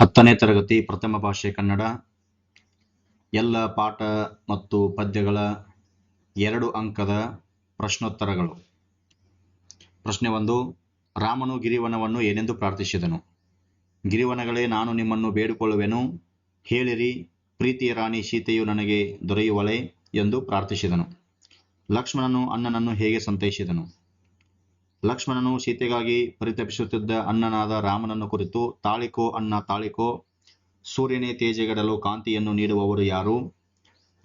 ಹತ್ತನೇ ತರಗತಿ ಪ್ರಥಮ ಭಾಷೆ ಕನ್ನಡ. ಎಲ್ಲ ಪಾಠ ಮತ್ತು ಪದ್ಯಗಳ ಎರಡು ಅಂಕದ ಪ್ರಶ್ನೋತ್ತರಗಳು. ಪ್ರಶ್ನೆ ಒಂದು, ರಾಮನು ಗಿರಿವನವನ್ನು ಏನೆಂದು ಪ್ರಾರ್ಥಿಸಿದನು? ಗಿರಿವನಗಳೇ, ನಾನು ನಿಮ್ಮನ್ನು ಬೇಡಿಕೊಳ್ಳುವೆನು. ಹೇಳಿರಿ, ಪ್ರೀತಿಯ ರಾಣಿ, ಸೀತೆಯು ನನಗೆ ದೊರೆಯುವಳೆ ಎಂದು ಪ್ರಾರ್ಥಿಸಿದನು. ಲಕ್ಷ್ಮಣನು ಅಣ್ಣನನ್ನು ಹೇಗೆ ಸಂತೈಸಿದನು? ಲಕ್ಷ್ಮಣನು ಸೀತೆಗಾಗಿ ಪರಿತಪಿಸುತ್ತಿದ್ದ ಅಣ್ಣನಾದ ರಾಮನನ್ನು ಕುರಿತು, ತಾಳಿಕೋ ಅಣ್ಣ, ತಾಳಿಕೋ, ಸೂರ್ಯನೇ ತೇಜಗೆಡಲು ಕಾಂತಿಯನ್ನು ನೀಡುವವರು ಯಾರು?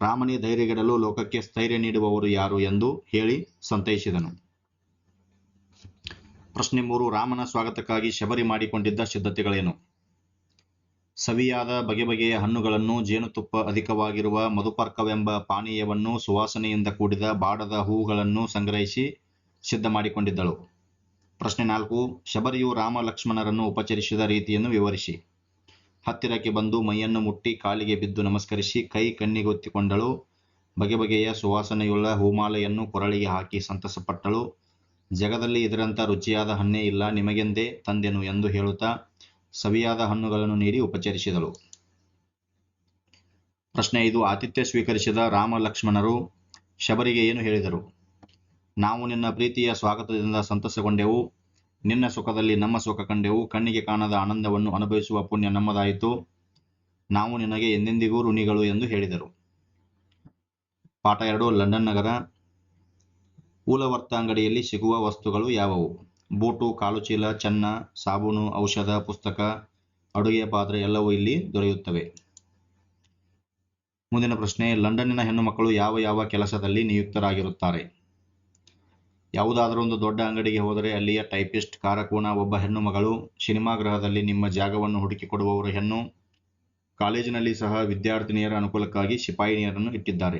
ರಾಮನೇ ಧೈರ್ಯಗೆಡಲು ಲೋಕಕ್ಕೆ ಸ್ಥೈರ್ಯ ನೀಡುವವರು ಯಾರು ಎಂದು ಹೇಳಿ ಸಂತೈಸಿದನು. ಪ್ರಶ್ನೆ ಮೂರು, ರಾಮನ ಸ್ವಾಗತಕ್ಕಾಗಿ ಶಬರಿ ಮಾಡಿಕೊಂಡಿದ್ದ ಸಿದ್ಧತೆಗಳೇನು? ಸವಿಯಾದ ಬಗೆ ಬಗೆಯ ಹಣ್ಣುಗಳನ್ನು, ಜೇನುತುಪ್ಪ ಅಧಿಕವಾಗಿರುವ ಮಧುಪರ್ಕವೆಂಬ ಪಾನೀಯವನ್ನು ಸುವಾಸನೆಯಿಂದ ಕೂಡಿದ ಬಾಡದ ಹೂವುಗಳನ್ನು ಸಂಗ್ರಹಿಸಿ ಸಿದ್ಧ ಮಾಡಿಕೊಂಡಿದ್ದಳು ಪ್ರಶ್ನೆ ನಾಲ್ಕು, ಶಬರಿಯು ರಾಮ ಲಕ್ಷ್ಮಣರನ್ನು ಉಪಚರಿಸಿದ ರೀತಿಯನ್ನು ವಿವರಿಸಿ. ಹತ್ತಿರಕ್ಕೆ ಬಂದು ಮೈಯನ್ನು ಮುಟ್ಟಿ ಕಾಲಿಗೆ ಬಿದ್ದು ನಮಸ್ಕರಿಸಿ ಕೈ ಕಣ್ಣಿಗೊತ್ತಿಕೊಂಡಳು. ಬಗೆ ಬಗೆಯ ಸುವಾಸನೆಯುಳ್ಳ ಹೂಮಾಲೆಯನ್ನು ಕೊರಳಿಗೆ ಹಾಕಿ ಸಂತಸಪಟ್ಟಳು. ಜಗದಲ್ಲಿ ಇದರಂಥ ರುಚಿಯಾದ ಹಣ್ಣೇ ಇಲ್ಲ, ನಿಮಗೆಂದೇ ತಂದೆನು ಎಂದು ಹೇಳುತ್ತಾ ಸವಿಯಾದ ಹಣ್ಣುಗಳನ್ನು ನೀಡಿ ಉಪಚರಿಸಿದಳು. ಪ್ರಶ್ನೆ ಐದು, ಆತಿಥ್ಯ ಸ್ವೀಕರಿಸಿದ ರಾಮ ಲಕ್ಷ್ಮಣರು ಶಬರಿಗೆ ಏನು ಹೇಳಿದರು? ನಾವು ನಿನ್ನ ಪ್ರೀತಿಯ ಸ್ವಾಗತದಿಂದ ಸಂತಸಗೊಂಡೆವು. ನಿನ್ನ ಸುಖದಲ್ಲಿ ನಮ್ಮ ಸುಖ ಕಂಡೆವು. ಕಣ್ಣಿಗೆ ಕಾಣದ ಆನಂದವನ್ನು ಅನುಭವಿಸುವ ಪುಣ್ಯ ನಮ್ಮದಾಯಿತು. ನಾವು ನಿನಗೆ ಎಂದೆಂದಿಗೂ ಋಣಿಗಳು ಎಂದು ಹೇಳಿದರು. ಪಾಠ ಎರಡು, ಲಂಡನ್ ನಗರ. ಊಲವರ್ತ ಅಂಗಡಿಯಲ್ಲಿ ಸಿಗುವ ವಸ್ತುಗಳು ಯಾವುವು? ಬೂಟು ಕಾಲುಚೀಲ ಚನ್ನ, ಸಾಬೂನು, ಔಷಧ, ಪುಸ್ತಕ, ಅಡುಗೆಯ ಪಾತ್ರೆ ಎಲ್ಲವೂ ಇಲ್ಲಿ ದೊರೆಯುತ್ತವೆ. ಮುಂದಿನ ಪ್ರಶ್ನೆ, ಲಂಡನ್ನಿನ ಹೆಣ್ಣು ಮಕ್ಕಳು ಯಾವ ಯಾವ ಕೆಲಸದಲ್ಲಿ ನಿಯುಕ್ತರಾಗಿರುತ್ತಾರೆ? ಯಾವುದಾದರೂ ಒಂದು ದೊಡ್ಡ ಅಂಗಡಿಗೆ ಹೋದರೆ ಅಲ್ಲಿಯ ಟೈಪಿಸ್ಟ್ ಕಾರಕೂಣ ಒಬ್ಬ ಹೆಣ್ಣು ಮಗಳು, ಸಿನಿಮಾ ಗೃಹದಲ್ಲಿ ನಿಮ್ಮ ಜಾಗವನ್ನು ಹುಡುಕಿಕೊಡುವವರು ಹೆಣ್ಣು. ಕಾಲೇಜಿನಲ್ಲಿ ಸಹ ವಿದ್ಯಾರ್ಥಿನಿಯರ ಅನುಕೂಲಕ್ಕಾಗಿ ಸಿಪಾಯಿನಿಯರನ್ನು ಇಟ್ಟಿದ್ದಾರೆ.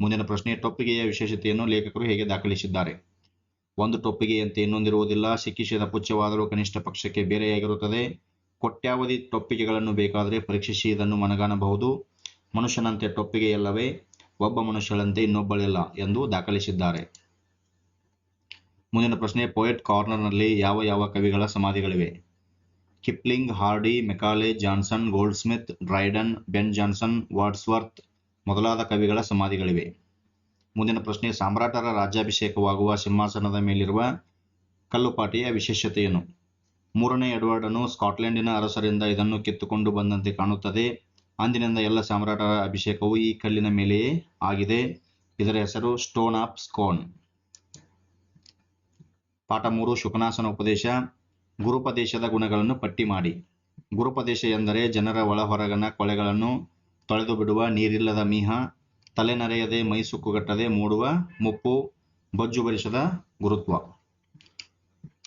ಮುಂದಿನ ಪ್ರಶ್ನೆ, ಟೊಪ್ಪಿಗೆಯ ವಿಶೇಷತೆಯನ್ನು ಲೇಖಕರು ಹೇಗೆ ದಾಖಲಿಸಿದ್ದಾರೆ? ಒಂದು ಟೊಪ್ಪಿಗೆಯಂತೆ ಇನ್ನೊಂದಿರುವುದಿಲ್ಲ. ಸಿಕ್ಕಿಸಿದ ಪುಚ್ಚವಾದರೂ ಕನಿಷ್ಠ ಪಕ್ಷಕ್ಕೆ ಬೇರೆಯಾಗಿರುತ್ತದೆ. ಕೊಟ್ಯಾವಧಿ ಟೊಪ್ಪಿಗೆಗಳನ್ನು ಬೇಕಾದರೆ ಪರೀಕ್ಷಿಸಿ ಇದನ್ನು ಮನಗಾಣಬಹುದು. ಮನುಷ್ಯನಂತೆ ಟೊಪ್ಪಿಗೆಯಲ್ಲವೇ, ಒಬ್ಬ ಮನುಷ್ಯಳಂತೆ ಇನ್ನೊಬ್ಬಳಿಲ್ಲ ಎಂದು ದಾಖಲಿಸಿದ್ದಾರೆ. ಮುಂದಿನ ಪ್ರಶ್ನೆ ಪೋಯೆಟ್ ಕಾರ್ನರ್ನಲ್ಲಿ ಯಾವ ಯಾವ ಕವಿಗಳ ಸಮಾಧಿಗಳಿವೆ? Kipling, Hardy, Macaulay, Johnson Goldsmith Dryden, Ben Johnson Wordsworth ಮೊದಲಾದ ಕವಿಗಳ ಸಮಾಧಿಗಳಿವೆ. ಮುಂದಿನ ಪ್ರಶ್ನೆ, ಸಾಮ್ರಾಟರ ರಾಜ್ಯಾಭಿಷೇಕವಾಗುವ ಸಿಂಹಾಸನದ ಮೇಲಿರುವ ಕಲ್ಲುಪಾಟಿಯ ವಿಶೇಷತೆಯೇನು ಮೂರನೇ ಎಡ್ವರ್ಡನು ಸ್ಕಾಟ್ಲೆಂಡಿನ ಅರಸರಿಂದ ಇದನ್ನು ಕಿತ್ತುಕೊಂಡು ಬಂದಂತೆ ಕಾಣುತ್ತದೆ. ಅಂದಿನಿಂದ ಎಲ್ಲ ಸಾಮ್ರಾಟರ ಅಭಿಷೇಕವು ಈ ಕಲ್ಲಿನ ಮೇಲೆಯೇ ಆಗಿದೆ. ಇದರ ಹೆಸರು ಸ್ಟೋನ್ ಆಫ್ ಸ್ಕೋನ್. ಪಾಠ ಮೂರು ಶುಕನಾಸನ ಉಪದೇಶ, ಗುರುಪದೇಶದ ಗುಣಗಳನ್ನು ಪಟ್ಟಿ ಮಾಡಿ. ಗುರುಪದೇಶ ಎಂದರೆ ಜನರ ಒಳ ಹೊರಗನ ಕೊಳೆಗಳನ್ನು ತೊಳೆದು ಬಿಡುವ ನೀರಿಲ್ಲದ ಮೀಹ ತಲೆನರೆಯದೆ ಮೈ ಸುಕ್ಕುಗಟ್ಟದೆ ಮೂಡುವ ಮುಪ್ಪು, ಬೊಜ್ಜು ಭರಿಸದ ಗುರುತ್ವ.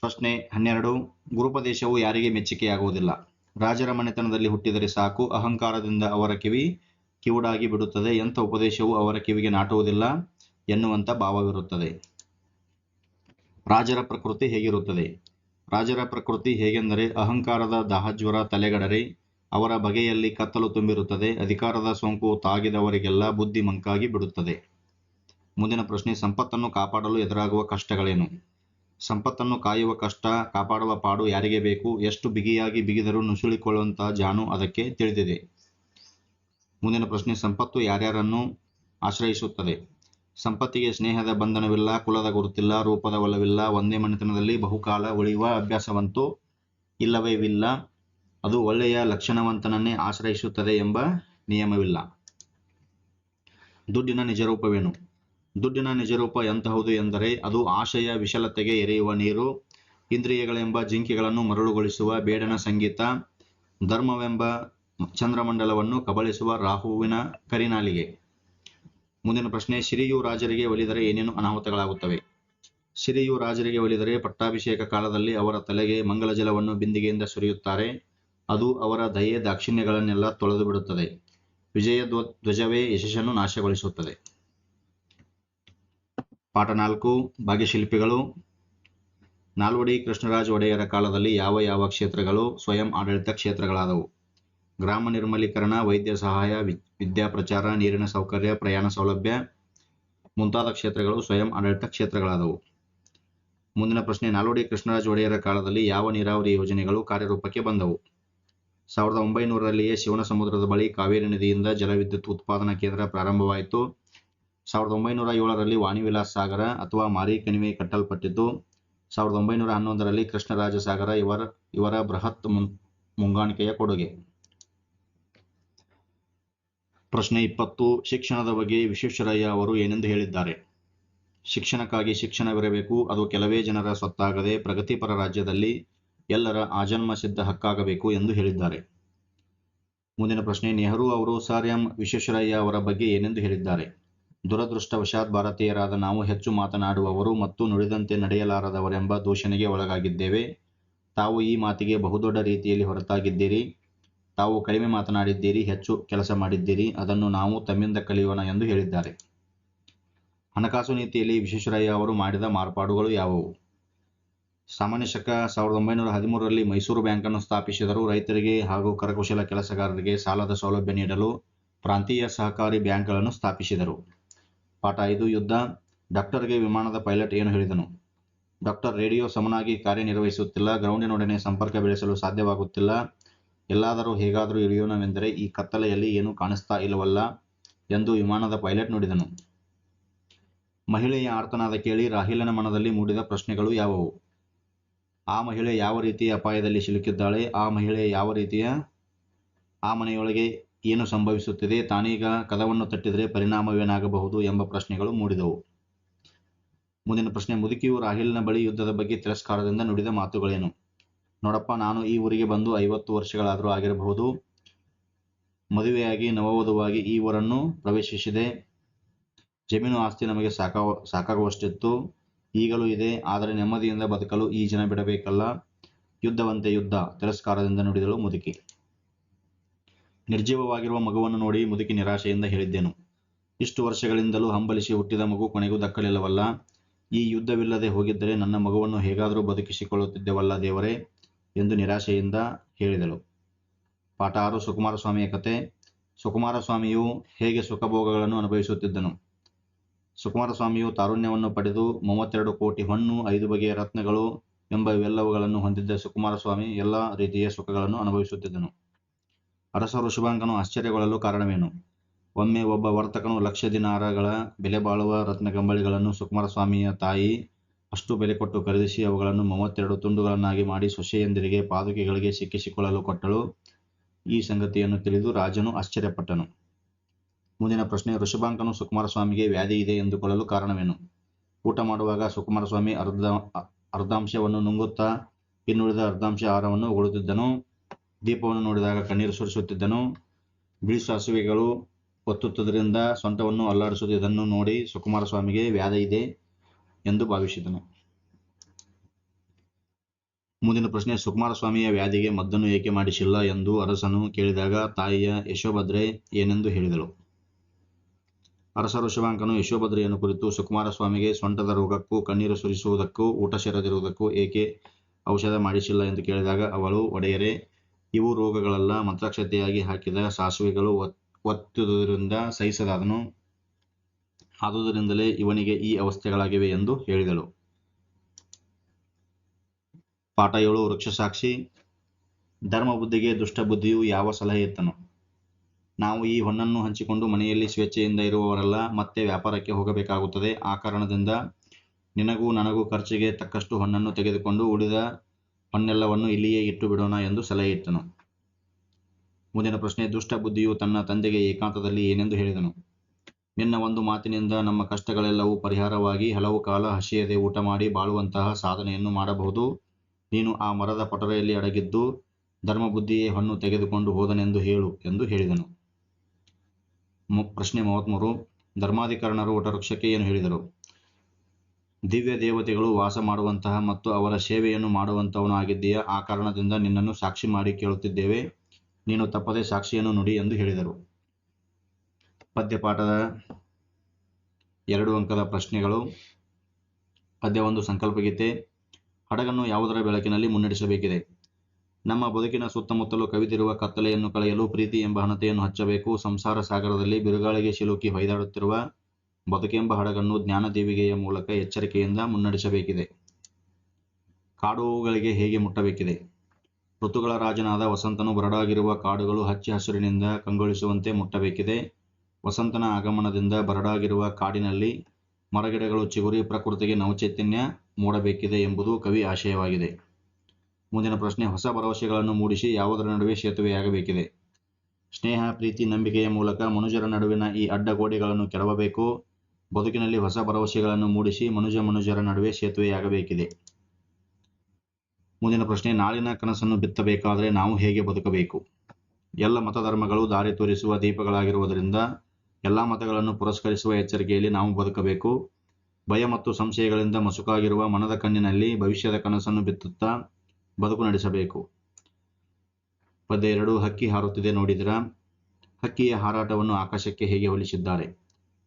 ಪ್ರಶ್ನೆ ಹನ್ನೆರಡು, ಗುರುಪದೇಶವು ಯಾರಿಗೆ ಮೆಚ್ಚುಗೆಯಾಗುವುದಿಲ್ಲ ರಾಜರ ಮನೆತನದಲ್ಲಿ ಹುಟ್ಟಿದರೆ ಸಾಕು, ಅಹಂಕಾರದಿಂದ ಅವರ ಕಿವಿ ಕಿವುಡಾಗಿ ಬಿಡುತ್ತದೆ, ಎಂಥ ಉಪದೇಶವು ಅವರ ಕಿವಿಗೆ ನಾಟುವುದಿಲ್ಲ ಎನ್ನುವಂಥ ಭಾವವಿರುತ್ತದೆ. ರಾಜರ ಪ್ರಕೃತಿ ಹೇಗಿರುತ್ತದೆ? ರಾಜರ ಪ್ರಕೃತಿ ಹೇಗೆಂದರೆ ಅಹಂಕಾರದ ದಾಹಜ್ವರ ತಲೆಗಡರೆ, ಅವರ ಬಗೆಯಲ್ಲಿ ಕತ್ತಲು ತುಂಬಿರುತ್ತದೆ, ಅಧಿಕಾರದ ಸೋಂಕು ತಾಗಿದವರಿಗೆಲ್ಲ ಬುದ್ಧಿ ಮಂಕಾಗಿ ಬಿಡುತ್ತದೆ. ಮುಂದಿನ ಪ್ರಶ್ನೆ, ಸಂಪತ್ತನ್ನು ಕಾಪಾಡಲು ಎದುರಾಗುವ ಕಷ್ಟಗಳೇನು? ಸಂಪತ್ತನ್ನು ಕಾಯುವ ಕಷ್ಟ, ಕಾಪಾಡುವ ಪಾಡು ಯಾರಿಗೆ ಬೇಕು? ಎಷ್ಟು ಬಿಗಿಯಾಗಿ ಬಿಗಿದರೂ ನುಸುಳಿಕೊಳ್ಳುವಂತಹ ಜಾನು ಅದಕ್ಕೆ ತಿಳಿದಿದೆ. ಮುಂದಿನ ಪ್ರಶ್ನೆ, ಸಂಪತ್ತು ಯಾರ್ಯಾರನ್ನು ಆಶ್ರಯಿಸುತ್ತದೆ? ಸಂಪತ್ತಿಗೆ ಸ್ನೇಹದ ಬಂಧನವಿಲ್ಲ, ಕುಲದ ಗುರುತಿಲ್ಲ, ರೂಪದ ಒಲವಿಲ್ಲ, ಒಂದೇ ಮನೆತನದಲ್ಲಿ ಬಹುಕಾಲ ಉಳಿಯುವ ಅಭ್ಯಾಸವಂತೂ ಇಲ್ಲವೇ ಇಲ್ಲ ಅದು ಒಳ್ಳೆಯ ಲಕ್ಷಣವಂತನನ್ನೇ ಆಶ್ರಯಿಸುತ್ತದೆ ಎಂಬ ನಿಯಮವಿಲ್ಲ. ದುಡ್ಡಿನ ನಿಜರೂಪವೇನು? ದುಡ್ಡಿನ ನಿಜರೂಪ ಎಂತಹುದು ಎಂದರೆ ಅದು ಆಶಯ ವಿಶಲತೆಗೆ ಎರೆಯುವ ನೀರು, ಇಂದ್ರಿಯಗಳೆಂಬ ಜಿಂಕೆಗಳನ್ನು ಮರಳುಗೊಳಿಸುವ ಬೇಡನ ಸಂಗೀತ, ಧರ್ಮವೆಂಬ ಚಂದ್ರಮಂಡಲವನ್ನು ಕಬಳಿಸುವ ರಾಹುವಿನ ಕರಿನಾಲಿಗೆ. ಮುಂದಿನ ಪ್ರಶ್ನೆ, ಸಿರಿಯು ರಾಜರಿಗೆ ಒಲಿದರೆ ಏನೇನು ಅನಾಹುತಗಳಾಗುತ್ತವೆ? ಸಿರಿಯು ರಾಜರಿಗೆ ಒಲಿದರೆ ಪಟ್ಟಾಭಿಷೇಕ ಕಾಲದಲ್ಲಿ ಅವರ ತಲೆಗೆ ಮಂಗಲ ಜಲವನ್ನು ಬಿಂದಿಗೆಯಿಂದ ಸುರಿಯುತ್ತಾರೆ. ಅದು ಅವರ ದಯೆ ದಾಕ್ಷಿಣ್ಯಗಳನ್ನೆಲ್ಲ ತೊಳೆದು ಬಿಡುತ್ತದೆ. ವಿಜಯ ಧ್ವಜವೇ ಯಶಸ್ಸನ್ನು ನಾಶಗೊಳಿಸುತ್ತದೆ. ಪಾಠ ನಾಲ್ಕು, ಭಾಗ್ಯಶಿಲ್ಪಿಗಳು. ನಾಲ್ವಡಿ ಕೃಷ್ಣರಾಜ ಒಡೆಯರ ಕಾಲದಲ್ಲಿ ಯಾವ ಯಾವ ಕ್ಷೇತ್ರಗಳು ಸ್ವಯಂ ಆಡಳಿತ ಕ್ಷೇತ್ರಗಳಾದವು? ಗ್ರಾಮ ನಿರ್ಮಲೀಕರಣ, ವೈದ್ಯ ಸಹಾಯ ವಿದ್ಯಾ ಪ್ರಚಾರ, ನೀರಿನ ಸೌಕರ್ಯ, ಪ್ರಯಾಣ ಸೌಲಭ್ಯ ಮುಂತಾದ ಕ್ಷೇತ್ರಗಳು ಸ್ವಯಂ ಆಡಳಿತ ಕ್ಷೇತ್ರಗಳಾದವು. ಮುಂದಿನ ಪ್ರಶ್ನೆ, ನಾಲ್ವಡಿ ಕೃಷ್ಣರಾಜ ಒಡೆಯರ ಕಾಲದಲ್ಲಿ ಯಾವ ನೀರಾವರಿ ಯೋಜನೆಗಳು ಕಾರ್ಯರೂಪಕ್ಕೆ ಬಂದವು? ಸಾವಿರದ ಒಂಬೈನೂರರಲ್ಲಿಯೇ ಶಿವನ ಸಮುದ್ರದ ಬಳಿ ಕಾವೇರಿ ನದಿಯಿಂದ ಜಲವಿದ್ಯುತ್ ಉತ್ಪಾದನಾ ಕೇಂದ್ರ ಪ್ರಾರಂಭವಾಯಿತು. ಸಾವಿರದ ಒಂಬೈನೂರ ಏಳರಲ್ಲಿ ವಾಣಿವಿಲಾಸ್ ಸಾಗರ ಅಥವಾ ಮಾರಿ ಕಣಿವೆ ಕಟ್ಟಲ್ಪಟ್ಟಿದ್ದು, ಸಾವಿರದ ಒಂಬೈನೂರ ಹನ್ನೊಂದರಲ್ಲಿ ಕೃಷ್ಣರಾಜ ಸಾಗರ ಇವರ ಇವರ ಬೃಹತ್ ಮುಂಗಾಣಿಕೆಯ ಕೊಡುಗೆ. ಪ್ರಶ್ನೆ ಇಪ್ಪತ್ತು, ಶಿಕ್ಷಣದ ಬಗ್ಗೆ ವಿಶ್ವೇಶ್ವರಯ್ಯ ಅವರು ಏನೆಂದು ಹೇಳಿದ್ದಾರೆ? ಶಿಕ್ಷಣಕ್ಕಾಗಿ ಶಿಕ್ಷಣವಿರಬೇಕು ಅದು ಕೆಲವೇ ಜನರ ಸ್ವತ್ತಾಗದೆ ಪ್ರಗತಿಪರ ರಾಜ್ಯದಲ್ಲಿ ಎಲ್ಲರ ಆಜನ್ಮ ಸಿದ್ಧ ಹಕ್ಕಾಗಬೇಕು ಎಂದು ಹೇಳಿದ್ದಾರೆ. ಮುಂದಿನ ಪ್ರಶ್ನೆ, ನೆಹರು ಅವರು ಸರ್ ಎಂ ವಿಶ್ವೇಶ್ವರಯ್ಯ ಅವರ ಬಗ್ಗೆ ಏನೆಂದು ಹೇಳಿದ್ದಾರೆ? ದುರದೃಷ್ಟವಶಾತ್ ಭಾರತೀಯರಾದ ನಾವು ಹೆಚ್ಚು ಮಾತನಾಡುವವರು ಮತ್ತು ನುಡಿದಂತೆ ನಡೆಯಲಾರದವರೆಂಬ ದೂಷಣೆಗೆ ಒಳಗಾಗಿದ್ದೇವೆ. ತಾವು ಈ ಮಾತಿಗೆ ಬಹುದೊಡ್ಡ ರೀತಿಯಲ್ಲಿ ಹೊರತಾಗಿದ್ದೀರಿ. ತಾವು ಕಡಿಮೆ ಮಾತನಾಡಿದ್ದೀರಿ, ಹೆಚ್ಚು ಕೆಲಸ ಮಾಡಿದ್ದೀರಿ, ಅದನ್ನು ನಾವು ತಮ್ಮಿಂದ ಕಲಿಯೋಣ ಎಂದು ಹೇಳಿದ್ದಾರೆ. ಹಣಕಾಸು ನೀತಿಯಲ್ಲಿ ವಿಶ್ವೇಶ್ವರಯ್ಯ ಅವರು ಮಾಡಿದ ಮಾರ್ಪಾಡುಗಳು ಯಾವುವು? ಸಾಮಾನ್ಯ ಶಕ ಸಾವಿರದ ಒಂಬೈನೂರ ಹದಿಮೂರರಲ್ಲಿ ಮೈಸೂರು ಬ್ಯಾಂಕನ್ನು ಸ್ಥಾಪಿಸಿದರು ರೈತರಿಗೆ ಹಾಗೂ ಕರಕುಶಲ ಕೆಲಸಗಾರರಿಗೆ ಸಾಲದ ಸೌಲಭ್ಯ ನೀಡಲು ಪ್ರಾಂತೀಯ ಸಹಕಾರಿ ಬ್ಯಾಂಕ್ಗಳನ್ನು ಸ್ಥಾಪಿಸಿದರು. ಪಾಠ ಐದು, ಯುದ್ಧ. ಡಾಕ್ಟರ್ಗೆ ವಿಮಾನದ ಪೈಲಟ್ ಏನು ಹೇಳಿದನು? ಡಾಕ್ಟರ್ ರೇಡಿಯೋ ಸಮನಾಗಿ ಕಾರ್ಯನಿರ್ವಹಿಸುತ್ತಿಲ್ಲ, ಗ್ರೌಂಡಿನೊಡನೆ ಸಂಪರ್ಕ ಬೆಳೆಸಲು ಸಾಧ್ಯವಾಗುತ್ತಿಲ್ಲ ಎಲ್ಲಾದರೂ ಹೇಗಾದರೂ ಇಳಿಯೋಣವೆಂದರೆ ಈ ಕತ್ತಲೆಯಲ್ಲಿ ಏನೂ ಕಾಣಿಸ್ತಾ ಇಲ್ಲವಲ್ಲ ಎಂದು ವಿಮಾನದ ಪೈಲಟ್ ನುಡಿದನು. ಮಹಿಳೆಯ ಆರ್ತನಾದ ಕೇಳಿ ರಾಹಿಲನ ಮನದಲ್ಲಿ ಮೂಡಿದ ಪ್ರಶ್ನೆಗಳು ಯಾವುವು? ಆ ಮಹಿಳೆ ಯಾವ ರೀತಿಯ ಅಪಾಯದಲ್ಲಿ ಸಿಲುಕಿದ್ದಾಳೆ? ಆ ಮಹಿಳೆ ಯಾವ ರೀತಿಯ ಆ ಮನೆಯೊಳಗೆ ಏನು ಸಂಭವಿಸುತ್ತಿದೆ? ತಾನೀಗ ಕದವನ್ನು ತಟ್ಟಿದರೆ ಪರಿಣಾಮವೇನಾಗಬಹುದು ಎಂಬ ಪ್ರಶ್ನೆಗಳು ಮೂಡಿದವು. ಮುಂದಿನ ಪ್ರಶ್ನೆ, ಮುದುಕಿಯು ರಾಹಿಲ್ನ ಬಳಿ ಯುದ್ಧದ ಬಗ್ಗೆ ತಿರಸ್ಕಾರದಿಂದ ನುಡಿದ ಮಾತುಗಳೇನು? ನೋಡಪ್ಪ, ನಾನು ಈ ಊರಿಗೆ ಬಂದು ಐವತ್ತು ವರ್ಷಗಳಾದರೂ ಆಗಿರಬಹುದು. ಮದುವೆಯಾಗಿ, ನವವಧುವಾಗಿ ಈ ಊರನ್ನು ಪ್ರವೇಶಿಸಿದೆ. ಜಮೀನು ಆಸ್ತಿ ನಮಗೆ ಸಾಕಾ, ಸಾಕಾಗುವಷ್ಟಿತ್ತು. ಈಗಲೂ ಇದೆ, ಆದರೆ ನೆಮ್ಮದಿಯಿಂದ ಬದುಕಲು ಈ ಜನ ಬಿಡಬೇಕಲ್ಲ. ಯುದ್ಧವಂತೆ ಯುದ್ಧ, ತಿರಸ್ಕಾರದಿಂದ ನುಡಿದಳು ಮುದುಕಿ. ನಿರ್ಜೀವವಾಗಿರುವ ಮಗುವನ್ನು ನೋಡಿ ಮುದುಕಿ ನಿರಾಶೆಯಿಂದ ಹೇಳಿದ್ದೆನು. ಇಷ್ಟು ವರ್ಷಗಳಿಂದಲೂ ಹಂಬಲಿಸಿ ಹುಟ್ಟಿದ ಮಗು ಕೊನೆಗೂ ದಕ್ಕಲಿಲ್ಲವಲ್ಲ. ಈ ಯುದ್ಧವಿಲ್ಲದೆ ಹೋಗಿದ್ದರೆ ನನ್ನ ಮಗುವನ್ನು ಹೇಗಾದರೂ ಬದುಕಿಸಿಕೊಳ್ಳುತ್ತಿದ್ದೆವಲ್ಲ ದೇವರೇ. ಎಂದು ನಿರಾಶೆಯಿಂದ ಹೇಳಿದಳು. ಪಾಠ ಆರು ಸುಕುಮಾರಸ್ವಾಮಿಯ ಕತೆ. ಸುಕುಮಾರಸ್ವಾಮಿಯು ಹೇಗೆ ಸುಖಭೋಗಗಳನ್ನು ಅನುಭವಿಸುತ್ತಿದ್ದನು? ಸುಕುಮಾರಸ್ವಾಮಿಯು ತಾರುಣ್ಯವನ್ನು ಪಡೆದು ಮೂವತ್ತೆರಡು ಕೋಟಿ ಹಣ್ಣು, ಐದು ಬಗೆಯ ರತ್ನಗಳು ಎಂಬ ಇವೆಲ್ಲವುಗಳನ್ನು ಹೊಂದಿದ್ದ ಸುಕುಮಾರಸ್ವಾಮಿ ಎಲ್ಲ ರೀತಿಯ ಸುಖಗಳನ್ನು ಅನುಭವಿಸುತ್ತಿದ್ದನು. ಅರಸ ಋಷಭಾಂಕನು ಆಶ್ಚರ್ಯಗೊಳ್ಳಲು ಕಾರಣವೇನು? ಒಮ್ಮೆ ಒಬ್ಬ ವರ್ತಕನು ಲಕ್ಷ ದಿನಾರಗಳ ಬೆಲೆ ಬಾಳುವ ರತ್ನಗಂಬಳಿಗಳನ್ನು ಸುಕುಮಾರಸ್ವಾಮಿಯ ತಾಯಿ ಅಷ್ಟು ಬೆಲೆ ಕೊಟ್ಟು ಖರೀದಿಸಿ ಅವುಗಳನ್ನು ಮೂವತ್ತೆರಡು ತುಂಡುಗಳನ್ನಾಗಿ ಮಾಡಿ ಸೊಸೆಯಂದಿರಿಗೆ ಪಾದುಕೆಗಳಿಗೆ ಸಿಕ್ಕಿಸಿಕೊಳ್ಳಲು ಕೊಟ್ಟಳು. ಈ ಸಂಗತಿಯನ್ನು ತಿಳಿದು ರಾಜನು ಆಶ್ಚರ್ಯಪಟ್ಟನು. ಮುಂದಿನ ಪ್ರಶ್ನೆ, ಋಷಭಾಂಕನು ಸುಕುಮಾರಸ್ವಾಮಿಗೆ ವ್ಯಾಧಿ ಇದೆ ಎಂದುಕೊಳ್ಳಲು ಕಾರಣವೇನು? ಊಟ ಮಾಡುವಾಗ ಸುಕುಮಾರಸ್ವಾಮಿ ಅರ್ಧ, ಅರ್ಧಾಂಶವನ್ನು ನುಂಗುತ್ತಾ, ಇನ್ನುಳಿದ ಅರ್ಧಾಂಶ ಆಹಾರವನ್ನು ಉಗುಳುತ್ತಿದ್ದನು. ದೀಪವನ್ನು ನೋಡಿದಾಗ ಕಣ್ಣೀರು ಸುರಿಸುತ್ತಿದ್ದನು. ಬಿಳಿ ಸಾಸಿವೆಗಳು ಒತ್ತುತ್ತದರಿಂದ ಸೊಂಟವನ್ನು ಅಲ್ಲಾಡಿಸುತ್ತಿದ್ದನ್ನು ನೋಡಿ ಸುಕುಮಾರಸ್ವಾಮಿಗೆ ವ್ಯಾಧಿ ಇದೆ. ಎಂದು ಭಾವಿಸಿದನು. ಮುಂದಿನ ಪ್ರಶ್ನೆ, ಸುಕುಮಾರಸ್ವಾಮಿಯ ವ್ಯಾಧಿಗೆ ಮದ್ದನ್ನು ಏಕೆ ಮಾಡಿಸಿಲ್ಲ ಎಂದು ಅರಸನು ಕೇಳಿದಾಗ ತಾಯಿಯ ಯಶೋಭದ್ರೆ ಏನೆಂದು ಹೇಳಿದಳು. ಅರಸ ಋಷಭಾಂಕನು ಯಶೋಭದ್ರೆಯನ್ನು ಕುರಿತು ಸುಕುಮಾರಸ್ವಾಮಿಗೆ ಸೊಂಟದ ರೋಗಕ್ಕೂ ಕಣ್ಣೀರು ಸುರಿಸುವುದಕ್ಕೂ ಊಟ ಸೇರದಿರುವುದಕ್ಕೂ ಏಕೆ ಔಷಧ ಮಾಡಿಸಿಲ್ಲ ಎಂದು ಕೇಳಿದಾಗ ಅವಳು, ಒಡೆಯರೆ, ಇವು ರೋಗಗಳೆಲ್ಲ, ಮಂತ್ರಾಕ್ಷತೆಯಾಗಿ ಹಾಕಿದ ಸಾಸುವೆಗಳು ಒತ್ತುವುದರಿಂದ ಸಹಿಸದಾದನು. ಆದುದರಿಂದಲೇ ಇವನಿಗೆ ಈ ಅವಸ್ಥೆಗಳಾಗಿವೆ ಎಂದು ಹೇಳಿದಳು. ಪಾಠ ಏಳು, ವೃಕ್ಷಸಾಕ್ಷಿ. ಧರ್ಮಬುದ್ಧಿಗೆ ದುಷ್ಟಬುದ್ಧಿಯು ದುಷ್ಟ ಬುದ್ಧಿಯು ಯಾವ ಸಲಹೆ ಇತ್ತನು ನಾವು ಈ ಹೊನ್ನನ್ನು ಹಂಚಿಕೊಂಡು ಮನೆಯಲ್ಲಿ ಸ್ವೇಚ್ಛೆಯಿಂದ ಇರುವವರೆಲ್ಲ, ಮತ್ತೆ ವ್ಯಾಪಾರಕ್ಕೆ ಹೋಗಬೇಕಾಗುತ್ತದೆ. ಆ ಕಾರಣದಿಂದ ನಿನಗೂ ನನಗೂ ಖರ್ಚಿಗೆ ತಕ್ಕಷ್ಟು ಹೊನ್ನನ್ನು ತೆಗೆದುಕೊಂಡು ಉಳಿದ ಹೊನ್ನೆಲ್ಲವನ್ನು ಇಲ್ಲಿಯೇ ಇಟ್ಟು ಬಿಡೋಣ ಎಂದು ಸಲಹೆ ಇತ್ತನು ಮುಂದಿನ ಪ್ರಶ್ನೆ ದುಷ್ಟ ಬುದ್ಧಿಯು ತನ್ನ ತಂದೆಗೆ ಏಕಾಂತದಲ್ಲಿ ಏನೆಂದು ಹೇಳಿದನು? ನಿನ್ನ ಒಂದು ಮಾತಿನಿಂದ ನಮ್ಮ ಕಷ್ಟಗಳೆಲ್ಲವೂ ಪರಿಹಾರವಾಗಿ ಹಲವು ಕಾಲ ಹಸಿಯದೆ ಊಟ ಮಾಡಿ ಬಾಳುವಂತಹ ಸಾಧನೆಯನ್ನು ಮಾಡಬಹುದು. ನೀನು ಆ ಮರದ ಪಟರೆಯಲ್ಲಿ ಅಡಗಿದ್ದು ಧರ್ಮಬುದ್ಧಿಯೇ ಹಣ್ಣು ತೆಗೆದುಕೊಂಡು ಹೋದನೆಂದು ಹೇಳು ಎಂದು ಹೇಳಿದನು. ಪ್ರಶ್ನೆ ಮೂವತ್ತ್ಮೂರು ಧರ್ಮಾಧಿಕರಣರು ವಟವೃಕ್ಷಕ್ಕೆ ಏನು ಹೇಳಿದರು? ದಿವ್ಯ ದೇವತೆಗಳು ವಾಸ ಮಾಡುವಂತಹ ಮತ್ತು ಅವರ ಸೇವೆಯನ್ನು ಮಾಡುವಂತವನು ಆಗಿದ್ದೀಯಾ, ಆ ಕಾರಣದಿಂದ ನಿನ್ನನ್ನು ಸಾಕ್ಷಿ ಮಾಡಿ ಕೇಳುತ್ತಿದ್ದೇವೆ. ನೀನು ತಪ್ಪದೆ ಸಾಕ್ಷಿಯನ್ನು ನುಡಿ ಎಂದು ಹೇಳಿದರು. ಪದ್ಯಪಾಠದ ಎರಡು ಅಂಕದ ಪ್ರಶ್ನೆಗಳು. ಪದ್ಯ ಒಂದು ಸಂಕಲ್ಪಗೀತೆ. ಹಡಗನ್ನು ಯಾವುದರ ಬೆಳಕಿನಲ್ಲಿ ಮುನ್ನಡೆಸಬೇಕಿದೆ? ನಮ್ಮ ಬದುಕಿನ ಸುತ್ತಮುತ್ತಲು ಕವಿದಿರುವ ಕತ್ತಲೆಯನ್ನು ಕಳೆಯಲು ಪ್ರೀತಿ ಎಂಬ ಹಣತೆಯನ್ನು ಹಚ್ಚಬೇಕು. ಸಂಸಾರ ಸಾಗರದಲ್ಲಿ ಬಿರುಗಾಳಿಗೆ ಸಿಲುಕಿ ಹೊಯ್ದಾಡುತ್ತಿರುವ ಬದುಕೆಂಬ ಹಡಗನ್ನು ಜ್ಞಾನದೇವಿಗೆಯ ಮೂಲಕ ಎಚ್ಚರಿಕೆಯಿಂದ ಮುನ್ನಡೆಸಬೇಕಿದೆ. ಕಾಡುಗಳಿಗೆ ಹೇಗೆ ಮುಟ್ಟಬೇಕಿದೆ? ಋತುಗಳ ರಾಜನಾದ ವಸಂತನು ಬರಡಾಗಿರುವ ಕಾಡುಗಳು ಹಚ್ಚಿ ಹಸಿರಿನಿಂದ ಕಂಗೊಳಿಸುವಂತೆ ಮುಟ್ಟಬೇಕಿದೆ. ವಸಂತನ ಆಗಮನದಿಂದ ಬರಡಾಗಿರುವ ಕಾಡಿನಲ್ಲಿ ಮರಗಿಡಗಳು ಚಿಗುರಿ ಪ್ರಕೃತಿಗೆ ನವಚೈತನ್ಯ ಮೂಡಬೇಕಿದೆ ಎಂಬುದು ಕವಿ ಆಶಯವಾಗಿದೆ. ಮುಂದಿನ ಪ್ರಶ್ನೆ, ಹೊಸ ಭರವಸೆಗಳನ್ನು ಮೂಡಿಸಿ ಯಾವುದರ ನಡುವೆ ಸೇತುವೆಯಾಗಬೇಕಿದೆ? ಸ್ನೇಹ, ಪ್ರೀತಿ, ನಂಬಿಕೆಯ ಮೂಲಕ ಮನುಜರ ನಡುವಿನ ಈ ಅಡ್ಡಗೋಡೆಗಳನ್ನು ಕೆಡವಬೇಕು. ಬದುಕಿನಲ್ಲಿ ಹೊಸ ಭರವಸೆಗಳನ್ನು ಮೂಡಿಸಿ ಮನುಜ ಮನುಜರ ನಡುವೆ ಸೇತುವೆಯಾಗಬೇಕಿದೆ. ಮುಂದಿನ ಪ್ರಶ್ನೆ, ನಾಳಿನ ಕನಸನ್ನು ಬಿತ್ತಬೇಕಾದರೆ ನಾವು ಹೇಗೆ ಬದುಕಬೇಕು? ಎಲ್ಲ ಮತಧರ್ಮಗಳು ದಾರಿ ತೋರಿಸುವ ದೀಪಗಳಾಗಿರುವುದರಿಂದ ಎಲ್ಲ ಮತಗಳನ್ನು ಪುರಸ್ಕರಿಸುವ ಎಚ್ಚರಿಕೆಯಲ್ಲಿ ನಾವು ಬದುಕಬೇಕು. ಭಯ ಮತ್ತು ಸಂಶಯಗಳಿಂದ ಮಸುಕಾಗಿರುವ ಮನದ ಕಣ್ಣಿನಲ್ಲಿ ಭವಿಷ್ಯದ ಕನಸನ್ನು ಬಿತ್ತುತ್ತಾ ಬದುಕು ನಡೆಸಬೇಕು. ಪದ್ಯ ಎರಡು, ಹಕ್ಕಿ ಹಾರುತ್ತಿದೆ ನೋಡಿದಿರ ಹಕ್ಕಿಯ ಹಾರಾಟವನ್ನು ಆಕಾಶಕ್ಕೆ ಹೇಗೆ ಹೋಲಿಸಿದ್ದಾರೆ?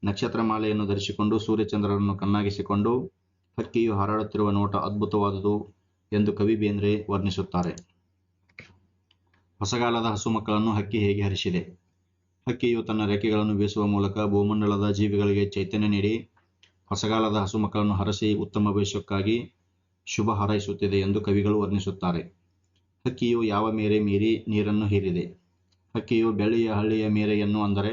ನಕ್ಷತ್ರಮಾಲೆಯನ್ನು ಧರಿಸಿಕೊಂಡು ಸೂರ್ಯಚಂದ್ರರನ್ನು ಕಣ್ಣಾಗಿಸಿಕೊಂಡು ಹಕ್ಕಿಯು ಹಾರಾಡುತ್ತಿರುವ ನೋಟ ಅದ್ಭುತವಾದುದು ಎಂದು ಕವಿ ಬೇಂದ್ರೆ ವರ್ಣಿಸುತ್ತಾರೆ. ಹೊಸಗಾಲದ ಹಸು ಮಕ್ಕಳನ್ನು ಹಕ್ಕಿ ಹೇಗೆ ಹರಿಸಿದೆ? ಹಕ್ಕಿಯು ತನ್ನ ರೆಕ್ಕೆಗಳನ್ನು ಬೀಸುವ ಮೂಲಕ ಭೂಮಂಡಲದ ಜೀವಿಗಳಿಗೆ ಚೈತನ್ಯ ನೀಡಿ, ಹೊಸಗಾಲದ ಹಸು ಮಕ್ಕಳನ್ನು ಹರಸಿ ಉತ್ತಮ ಭವಿಷ್ಯಕ್ಕಾಗಿ ಶುಭ ಹಾರೈಸುತ್ತಿದೆ ಎಂದು ಕವಿಗಳು ವರ್ಣಿಸುತ್ತಾರೆ. ಹಕ್ಕಿಯು ಯಾವ ಮೇರೆ ಮೀರಿ ನೀರನ್ನು ಹೀರಿದೆ? ಹಕ್ಕಿಯು ಬೆಳ್ಳಿಯ ಹಳ್ಳಿಯ ಮೇರೆಯನ್ನು ಅಂದರೆ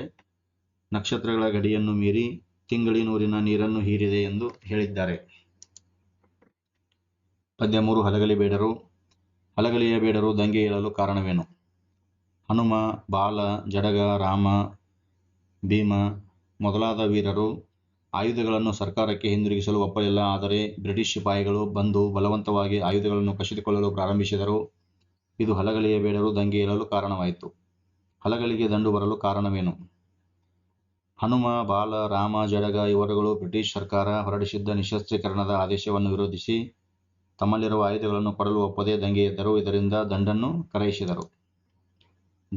ನಕ್ಷತ್ರಗಳ ಗಡಿಯನ್ನು ಮೀರಿ ತಿಂಗಳಿನೂರಿನ ನೀರನ್ನು ಹೀರಿದೆ ಎಂದು ಹೇಳಿದ್ದಾರೆ. ಪದ್ಯ ಮೂರು ಹಲಗಲಿ ಬೇಡರು. ಹಲಗಲಿಯ ಬೇಡರು ದಂಗೆ ಏಳಲು ಕಾರಣವೇನು? ಹನುಮ, ಬಾಲ, ಜಡಗ, ರಾಮ, ಭೀಮ ಮೊದಲಾದ ವೀರರು ಆಯುಧಗಳನ್ನು ಸರ್ಕಾರಕ್ಕೆ ಹಿಂದಿರುಗಿಸಲು ಒಪ್ಪಲಿಲ್ಲ. ಆದರೆ ಬ್ರಿಟಿಷ್ ಸಿಪಾಯಿಗಳು ಬಂದು ಬಲವಂತವಾಗಿ ಆಯುಧಗಳನ್ನು ಕಸಿದುಕೊಳ್ಳಲು ಪ್ರಾರಂಭಿಸಿದರು. ಇದು ಹಲಗಲಿಯ ಬೇಡರು ದಂಗೆ ಏಳಲು ಕಾರಣವಾಯಿತು. ಹಲಗಳಿಗೆ ದಂಡು ಬರಲು ಕಾರಣವೇನು? ಹನುಮ, ಬಾಲ, ರಾಮ, ಜಡಗ ಇವರುಗಳು ಬ್ರಿಟಿಷ್ ಸರ್ಕಾರ ಹೊರಡಿಸಿದ್ದ ನಿಶಸ್ತ್ರೀಕರಣದ ಆದೇಶವನ್ನು ವಿರೋಧಿಸಿ ತಮ್ಮಲ್ಲಿರುವ ಆಯುಧಗಳನ್ನು ಕೊಡಲು ಒಪ್ಪದೆ ದಂಗೆ ಎದ್ದರು ಇದರಿಂದ ದಂಡನ್ನು ಕರೆಯಿಸಿದರು.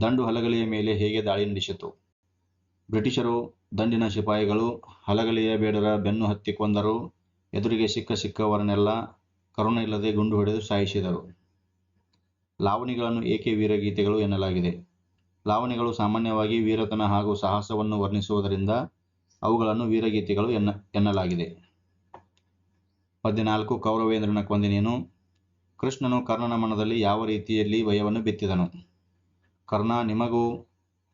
ದಂಡು ಹಲಗಲಿಯ ಮೇಲೆ ಹೇಗೆ ದಾಳಿ ನಡೆಸಿತು? ಬ್ರಿಟಿಷರು ದಂಡಿನ ಶಿಪಾಯಿಗಳು ಹಲಗಲಿಯ ಬೇಡರ ಬೆನ್ನು ಹತ್ತಿ ಕೊಂದರು. ಎದುರಿಗೆ ಸಿಕ್ಕ ಸಿಕ್ಕವರನ್ನೆಲ್ಲ ಕರುಣೆ ಇಲ್ಲದೆ ಗುಂಡು ಹೊಡೆದು ಸಾಯಿಸಿದರು. ಲಾವಣಿಗಳನ್ನು ಏಕೆ ವೀರಗೀತೆಗಳು ಎನ್ನಲಾಗಿದೆ? ಲಾವಣಿಗಳು ಸಾಮಾನ್ಯವಾಗಿ ವೀರತನ ಹಾಗೂ ಸಾಹಸವನ್ನು ವರ್ಣಿಸುವುದರಿಂದ ಅವುಗಳನ್ನು ವೀರಗೀತೆಗಳು ಎನ್ನ, ಎನ್ನಲಾಗಿದೆ. ಹದಿನಾಲ್ಕು ಕೌರವೇಂದ್ರನ ಕೊಂದಿನೇನು. ಕೃಷ್ಣನು ಕರ್ಣನ ಮನದಲ್ಲಿ ಯಾವ ರೀತಿಯಲ್ಲಿ ಭಯವನ್ನು ಬಿತ್ತಿದನು? ಕರ್ಣ, ನಿಮಗೂ,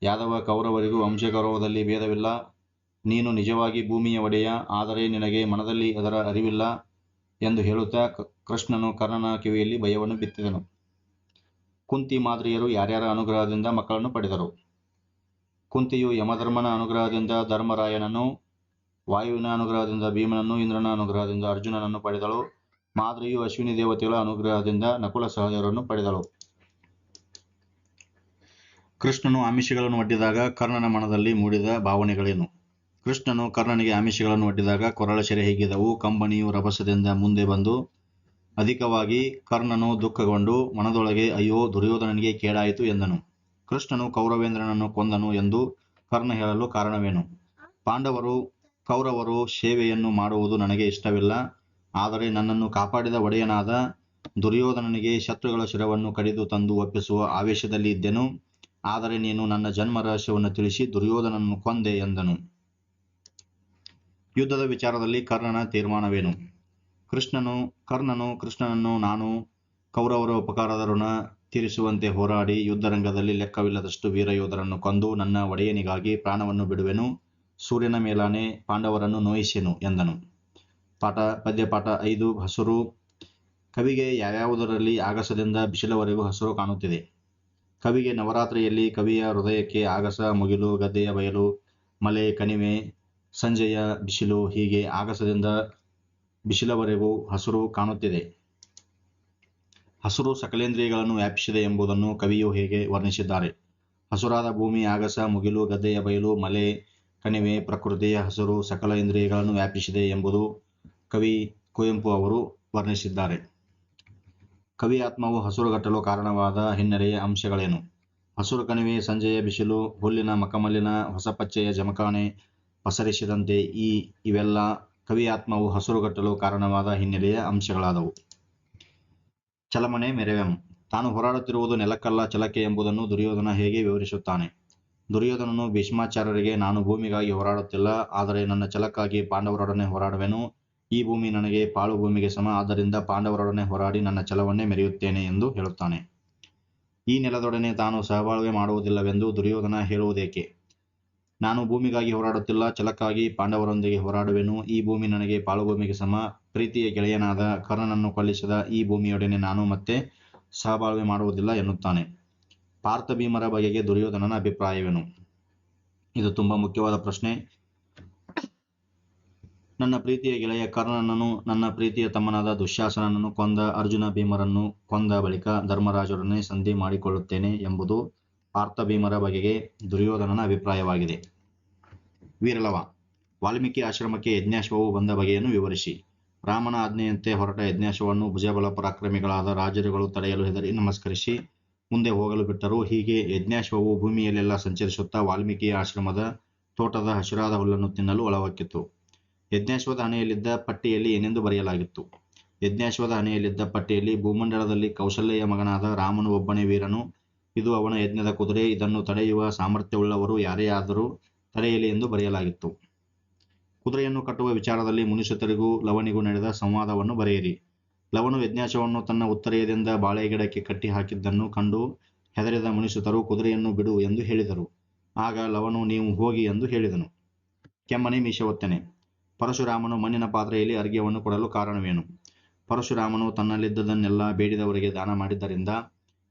ಯಾದವ ಕೌರವರಿಗೂ ವಂಶಗೌರವದಲ್ಲಿ ಭೇದವಿಲ್ಲ. ನೀನು ನಿಜವಾಗಿ ಭೂಮಿಯ ಒಡೆಯ, ಆದರೆ ನಿನಗೆ ಮನದಲ್ಲಿ ಅದರ ಅರಿವಿಲ್ಲ ಎಂದು ಹೇಳುತ್ತಾ ಕೃಷ್ಣನು ಕರ್ಣನ ಕಿವಿಯಲ್ಲಿ ಭಯವನ್ನು ಬಿತ್ತಿದನು. ಕುಂತಿ ಮಾದರಿಯರು ಯಾರ್ಯಾರ ಅನುಗ್ರಹದಿಂದ ಮಕ್ಕಳನ್ನು ಪಡೆದರು? ಕುಂತಿಯು ಯಮಧರ್ಮನ ಅನುಗ್ರಹದಿಂದ ಧರ್ಮರಾಯನನ್ನು, ವಾಯುವಿನ ಅನುಗ್ರಹದಿಂದ ಭೀಮನನ್ನು, ಇಂದ್ರನ ಅನುಗ್ರಹದಿಂದ ಅರ್ಜುನನನ್ನು ಪಡೆದಳು. ಮಾದರಿಯು ಅಶ್ವಿನಿ ದೇವತೆಗಳ ಅನುಗ್ರಹದಿಂದ ನಕುಲ ಸಹದೇವರನ್ನು ಪಡೆದಳು. ಕೃಷ್ಣನು ಆಮಿಷಗಳನ್ನು ಒಡ್ಡಿದಾಗ ಕರ್ಣನ ಮನದಲ್ಲಿ ಮೂಡಿದ ಭಾವನೆಗಳೇನು? ಕೃಷ್ಣನು ಕರ್ಣನಿಗೆ ಆಮಿಷಗಳನ್ನು ಒಡ್ಡಿದಾಗ ಕೊರಳ ಸೆರೆ ಹಿಗ್ಗಿದವು, ಕಂಬನಿಯು ರಭಸದಿಂದ ಮುಂದೆ ಬಂದು ಅಧಿಕವಾಗಿ ಕರ್ಣನು ದುಃಖಗೊಂಡು ಮನದೊಳಗೆ, ಅಯ್ಯೋ, ದುರ್ಯೋಧನನಿಗೆ ಕೇಡಾಯಿತು ಎಂದನು. ಕೃಷ್ಣನು ಕೌರವೇಂದ್ರನನ್ನು ಕೊಂದನು ಎಂದು ಕರ್ಣ ಹೇಳಲು ಕಾರಣವೇನು? ಪಾಂಡವರು, ಕೌರವರು ಸೇವೆಯನ್ನು ಮಾಡುವುದು ನನಗೆ ಇಷ್ಟವಿಲ್ಲ. ಆದರೆ ನನ್ನನ್ನು ಕಾಪಾಡಿದ ಒಡೆಯನಾದ ದುರ್ಯೋಧನನಿಗೆ ಶತ್ರುಗಳ ಶಿರವನ್ನು ಕಡಿದು ತಂದು ಒಪ್ಪಿಸುವ ಆವೇಶದಲ್ಲಿ ಇದ್ದೆನು. ಆದರೆ ನೀನು ನನ್ನ ಜನ್ಮ ರಹಸ್ಯವನ್ನು ತಿಳಿಸಿ ದುರ್ಯೋಧನನ್ನು ಕೊಂದೆ ಎಂದನು. ಯುದ್ಧದ ವಿಚಾರದಲ್ಲಿ ಕರ್ಣನ ತೀರ್ಮಾನವೇನು? ಕೃಷ್ಣನು, ಕರ್ಣನು, ಕೃಷ್ಣನನ್ನು ನಾನು ಕೌರವರ ಉಪಕಾರದ ಋಣ ತೀರಿಸುವಂತೆ ಹೋರಾಡಿ ಯುದ್ಧರಂಗದಲ್ಲಿ ಲೆಕ್ಕವಿಲ್ಲದಷ್ಟು ವೀರಯೋಧರನ್ನು ಕೊಂದು ನನ್ನ ಒಡೆಯನಿಗಾಗಿ ಪ್ರಾಣವನ್ನು ಬಿಡುವೆನು, ಸೂರ್ಯನ ಮೇಲಾನೆ ಪಾಂಡವರನ್ನು ನೋಯಿಸೆನು ಎಂದನು. ಪಾಠ, ಪದ್ಯಪಾಠ ಐದು, ಹಸುರು. ಕವಿಗೆ ಯಾವ್ಯಾವುದರಲ್ಲಿ ಆಗಸದಿಂದ ಬಿಸಿಲವರೆಗೂ ಹಸುರು ಕಾಣುತ್ತಿದೆ? ಕವಿಗೆ ನವರಾತ್ರಿಯಲ್ಲಿ ಕವಿಯ ಹೃದಯಕ್ಕೆ ಆಗಸ, ಮುಗಿಲು, ಗದ್ದೆಯ ಬಯಲು, ಮಲೆ, ಕಣಿವೆ, ಸಂಜೆಯ ಬಿಸಿಲು ಹೀಗೆ ಆಗಸದಿಂದ ಬಿಸಿಲವರೆಗೂ ಹಸಿರು ಕಾಣುತ್ತಿದೆ. ಹಸಿರು ಸಕಲೇಂದ್ರಿಯಗಳನ್ನು ವ್ಯಾಪಿಸಿದೆ ಎಂಬುದನ್ನು ಕವಿಯು ಹೇಗೆ ವರ್ಣಿಸಿದ್ದಾರೆ? ಹಸುರಾದ ಭೂಮಿ, ಆಗಸ, ಮುಗಿಲು, ಗದ್ದೆಯ ಬಯಲು, ಮಲೆ, ಕಣಿವೆ, ಪ್ರಕೃತಿಯ ಹಸಿರು ಸಕಲ ಇಂದ್ರಿಯಗಳನ್ನು ವ್ಯಾಪಿಸಿದೆ ಎಂಬುದು ಕವಿ ಕುವೆಂಪು ಅವರು ವರ್ಣಿಸಿದ್ದಾರೆ. ಕವಿ ಆತ್ಮವು ಹಸುರುಗಟ್ಟಲು ಕಾರಣವಾದ ಹಿನ್ನೆಲೆಯ ಅಂಶಗಳೇನು? ಹಸುರು ಕಣಿವೆ, ಸಂಜೆಯ ಬಿಸಿಲು, ಹುಲ್ಲಿನ ಮಕಮಲ್ಲಿನ ಹೊಸ ಪಚ್ಚೆಯ ಜಮಖಾನೆ ಪಸರಿಸಿದಂತೆ ಈ ಇವೆಲ್ಲ ಕವಿ ಆತ್ಮವು ಹಸುರುಗಟ್ಟಲು ಕಾರಣವಾದ ಹಿನ್ನೆಲೆಯ ಅಂಶಗಳಾದವು. ಚಲಮಣೆ ಮೆರೆವೆಂ. ತಾನು ಹೋರಾಡುತ್ತಿರುವುದು ನೆಲಕ್ಕಲ್ಲ ಚಲಕೆ ಎಂಬುದನ್ನು ದುರ್ಯೋಧನ ಹೇಗೆ ವಿವರಿಸುತ್ತಾನೆ? ದುರ್ಯೋಧನನು ಭೀಷ್ಮಾಚಾರ್ಯರಿಗೆ, ನಾನು ಭೂಮಿಗಾಗಿ ಹೋರಾಡುತ್ತಿಲ್ಲ, ಆದರೆ ನನ್ನ ಚಲಕ್ಕಾಗಿ ಪಾಂಡವರೊಡನೆ ಹೋರಾಡುವೆನು ಈ ಭೂಮಿ ನನಗೆ ಪಾಳು ಭೂಮಿಗೆ ಸಮ, ಆದ್ದರಿಂದ ಪಾಂಡವರೊಡನೆ ಹೋರಾಡಿ ನನ್ನ ಛಲವನ್ನೇ ಮೆರೆಯುತ್ತೇನೆ ಎಂದು ಹೇಳುತ್ತಾನೆ. ಈ ನೆಲದೊಡನೆ ತಾನು ಸಹಬಾಳ್ವೆ ಮಾಡುವುದಿಲ್ಲವೆಂದು ದುರ್ಯೋಧನ ಹೇಳುವುದೇಕೆ? ನಾನು ಭೂಮಿಗಾಗಿ ಹೋರಾಡುತ್ತಿಲ್ಲ, ಛಲಕ್ಕಾಗಿ ಪಾಂಡವರೊಂದಿಗೆ ಹೋರಾಡುವೆನು. ಈ ಭೂಮಿ ನನಗೆ ಪಾಳುಭೂಮಿಗೆ ಸಮ. ಪ್ರೀತಿಯ ಗೆಳೆಯನಾದ ಕರ್ಣನನ್ನು ಕೊಲ್ಲಿಸಿದ ಈ ಭೂಮಿಯೊಡನೆ ನಾನು ಮತ್ತೆ ಸಹಬಾಳ್ವೆ ಮಾಡುವುದಿಲ್ಲ ಎನ್ನುತ್ತಾನೆ. ಪಾರ್ಥಭೀಮರ ಬಗೆಗೆ ದುರ್ಯೋಧನನ ಅಭಿಪ್ರಾಯವೇನು? ಇದು ತುಂಬಾ ಮುಖ್ಯವಾದ ಪ್ರಶ್ನೆ. ನನ್ನ ಪ್ರೀತಿಯ ಗೆಳೆಯ ಕರ್ಣನನ್ನು, ನನ್ನ ಪ್ರೀತಿಯ ತಮ್ಮನಾದ ದುಶ್ಯಾಸನನನ್ನು ಕೊಂದ ಅರ್ಜುನ ಭೀಮರನ್ನು ಕೊಂದ ಬಳಿಕ ಧರ್ಮರಾಜರೊಡನೆ ಸಂಧಿ ಮಾಡಿಕೊಳ್ಳುತ್ತೇನೆ ಎಂಬುದು ಪಾರ್ಥ ಭೀಮರ ಬಗೆಗೆ ದುರ್ಯೋಧನನ ಅಭಿಪ್ರಾಯವಾಗಿದೆ. ವೀರಲವ, ವಾಲ್ಮೀಕಿ ಆಶ್ರಮಕ್ಕೆ ಯಜ್ಞಾಶ್ವವು ಬಂದ ಬಗೆಯನ್ನು ವಿವರಿಸಿ. ರಾಮನ ಆಜ್ಞೆಯಂತೆ ಹೊರಟ ಯಜ್ಞಾಶ್ವವನ್ನು ಭುಜಬಲ ಪರಾಕ್ರಮಿಗಳಾದ ರಾಜರುಗಳು ತಡೆಯಲು ಹೆದರಿ ನಮಸ್ಕರಿಸಿ, ಮುಂದೆ ಹೋಗಲು ಬಿಟ್ಟರು ಹೀಗೆ ಯಜ್ಞಾಶ್ವವು ಭೂಮಿಯಲ್ಲೆಲ್ಲ ಸಂಚರಿಸುತ್ತಾ ವಾಲ್ಮೀಕಿ ಆಶ್ರಮದ ತೋಟದ ಹಸಿರಾದ ಹುಲ್ಲನ್ನು ತಿನ್ನಲು ಒಳವಕ್ಕಿತ್ತು ಯಜ್ಞಾಶ್ವದ ಹಣೆಯಲ್ಲಿದ್ದ ಪಟ್ಟಿಯಲ್ಲಿ ಏನೆಂದು ಬರೆಯಲಾಗಿತ್ತು. ಯಜ್ಞಾಶ್ವದ ಹಣೆಯಲ್ಲಿದ್ದ ಪಟ್ಟಿಯಲ್ಲಿ ಭೂಮಂಡಲದಲ್ಲಿ ಕೌಶಲ್ಯ ಮಗನಾದ ರಾಮನು ಒಬ್ಬನೇ ವೀರನು. ಇದು ಅವನ ಯಜ್ಞದ ಕುದುರೆ. ಇದನ್ನು ತಡೆಯುವ ಸಾಮರ್ಥ್ಯವುಳ್ಳವರು ಯಾರೇ ಆದರೂ ತಡೆಯಲಿ ಎಂದು ಬರೆಯಲಾಗಿತ್ತು. ಕುದುರೆಯನ್ನು ಕಟ್ಟುವ ವಿಚಾರದಲ್ಲಿ ಮುನಿಸುತರಿಗೂ ಲವಣಿಗೂ ನಡೆದ ಸಂವಾದವನ್ನು ಬರೆಯಿರಿ. ಲವನು ಯಜ್ಞಾಶ್ವವನ್ನು ತನ್ನ ಉತ್ತರೆಯದಿಂದ ಬಾಳೆಗಿಡಕ್ಕೆ ಕಟ್ಟಿ ಹಾಕಿದ್ದನ್ನು ಕಂಡು ಹೆದರಿದ ಮುನಿಸುತರು, ಕುದುರೆಯನ್ನು ಬಿಡು ಎಂದು ಹೇಳಿದರು. ಆಗ ಲವನು, ನೀವು ಹೋಗಿ ಎಂದು ಹೇಳಿದನು. ಕೆಮ್ಮನೆ ಮೀಸೆ ಪರಶುರಾಮನು ಮಣ್ಣಿನ ಪಾತ್ರೆಯಲ್ಲಿ ಅರ್ಘ್ಯವನ್ನು ಕೊಡಲು ಕಾರಣವೇನು? ಪರಶುರಾಮನು ತನ್ನಲ್ಲಿದ್ದದನ್ನೆಲ್ಲ ಬೇಡಿದವರಿಗೆ ದಾನ ಮಾಡಿದ್ದರಿಂದ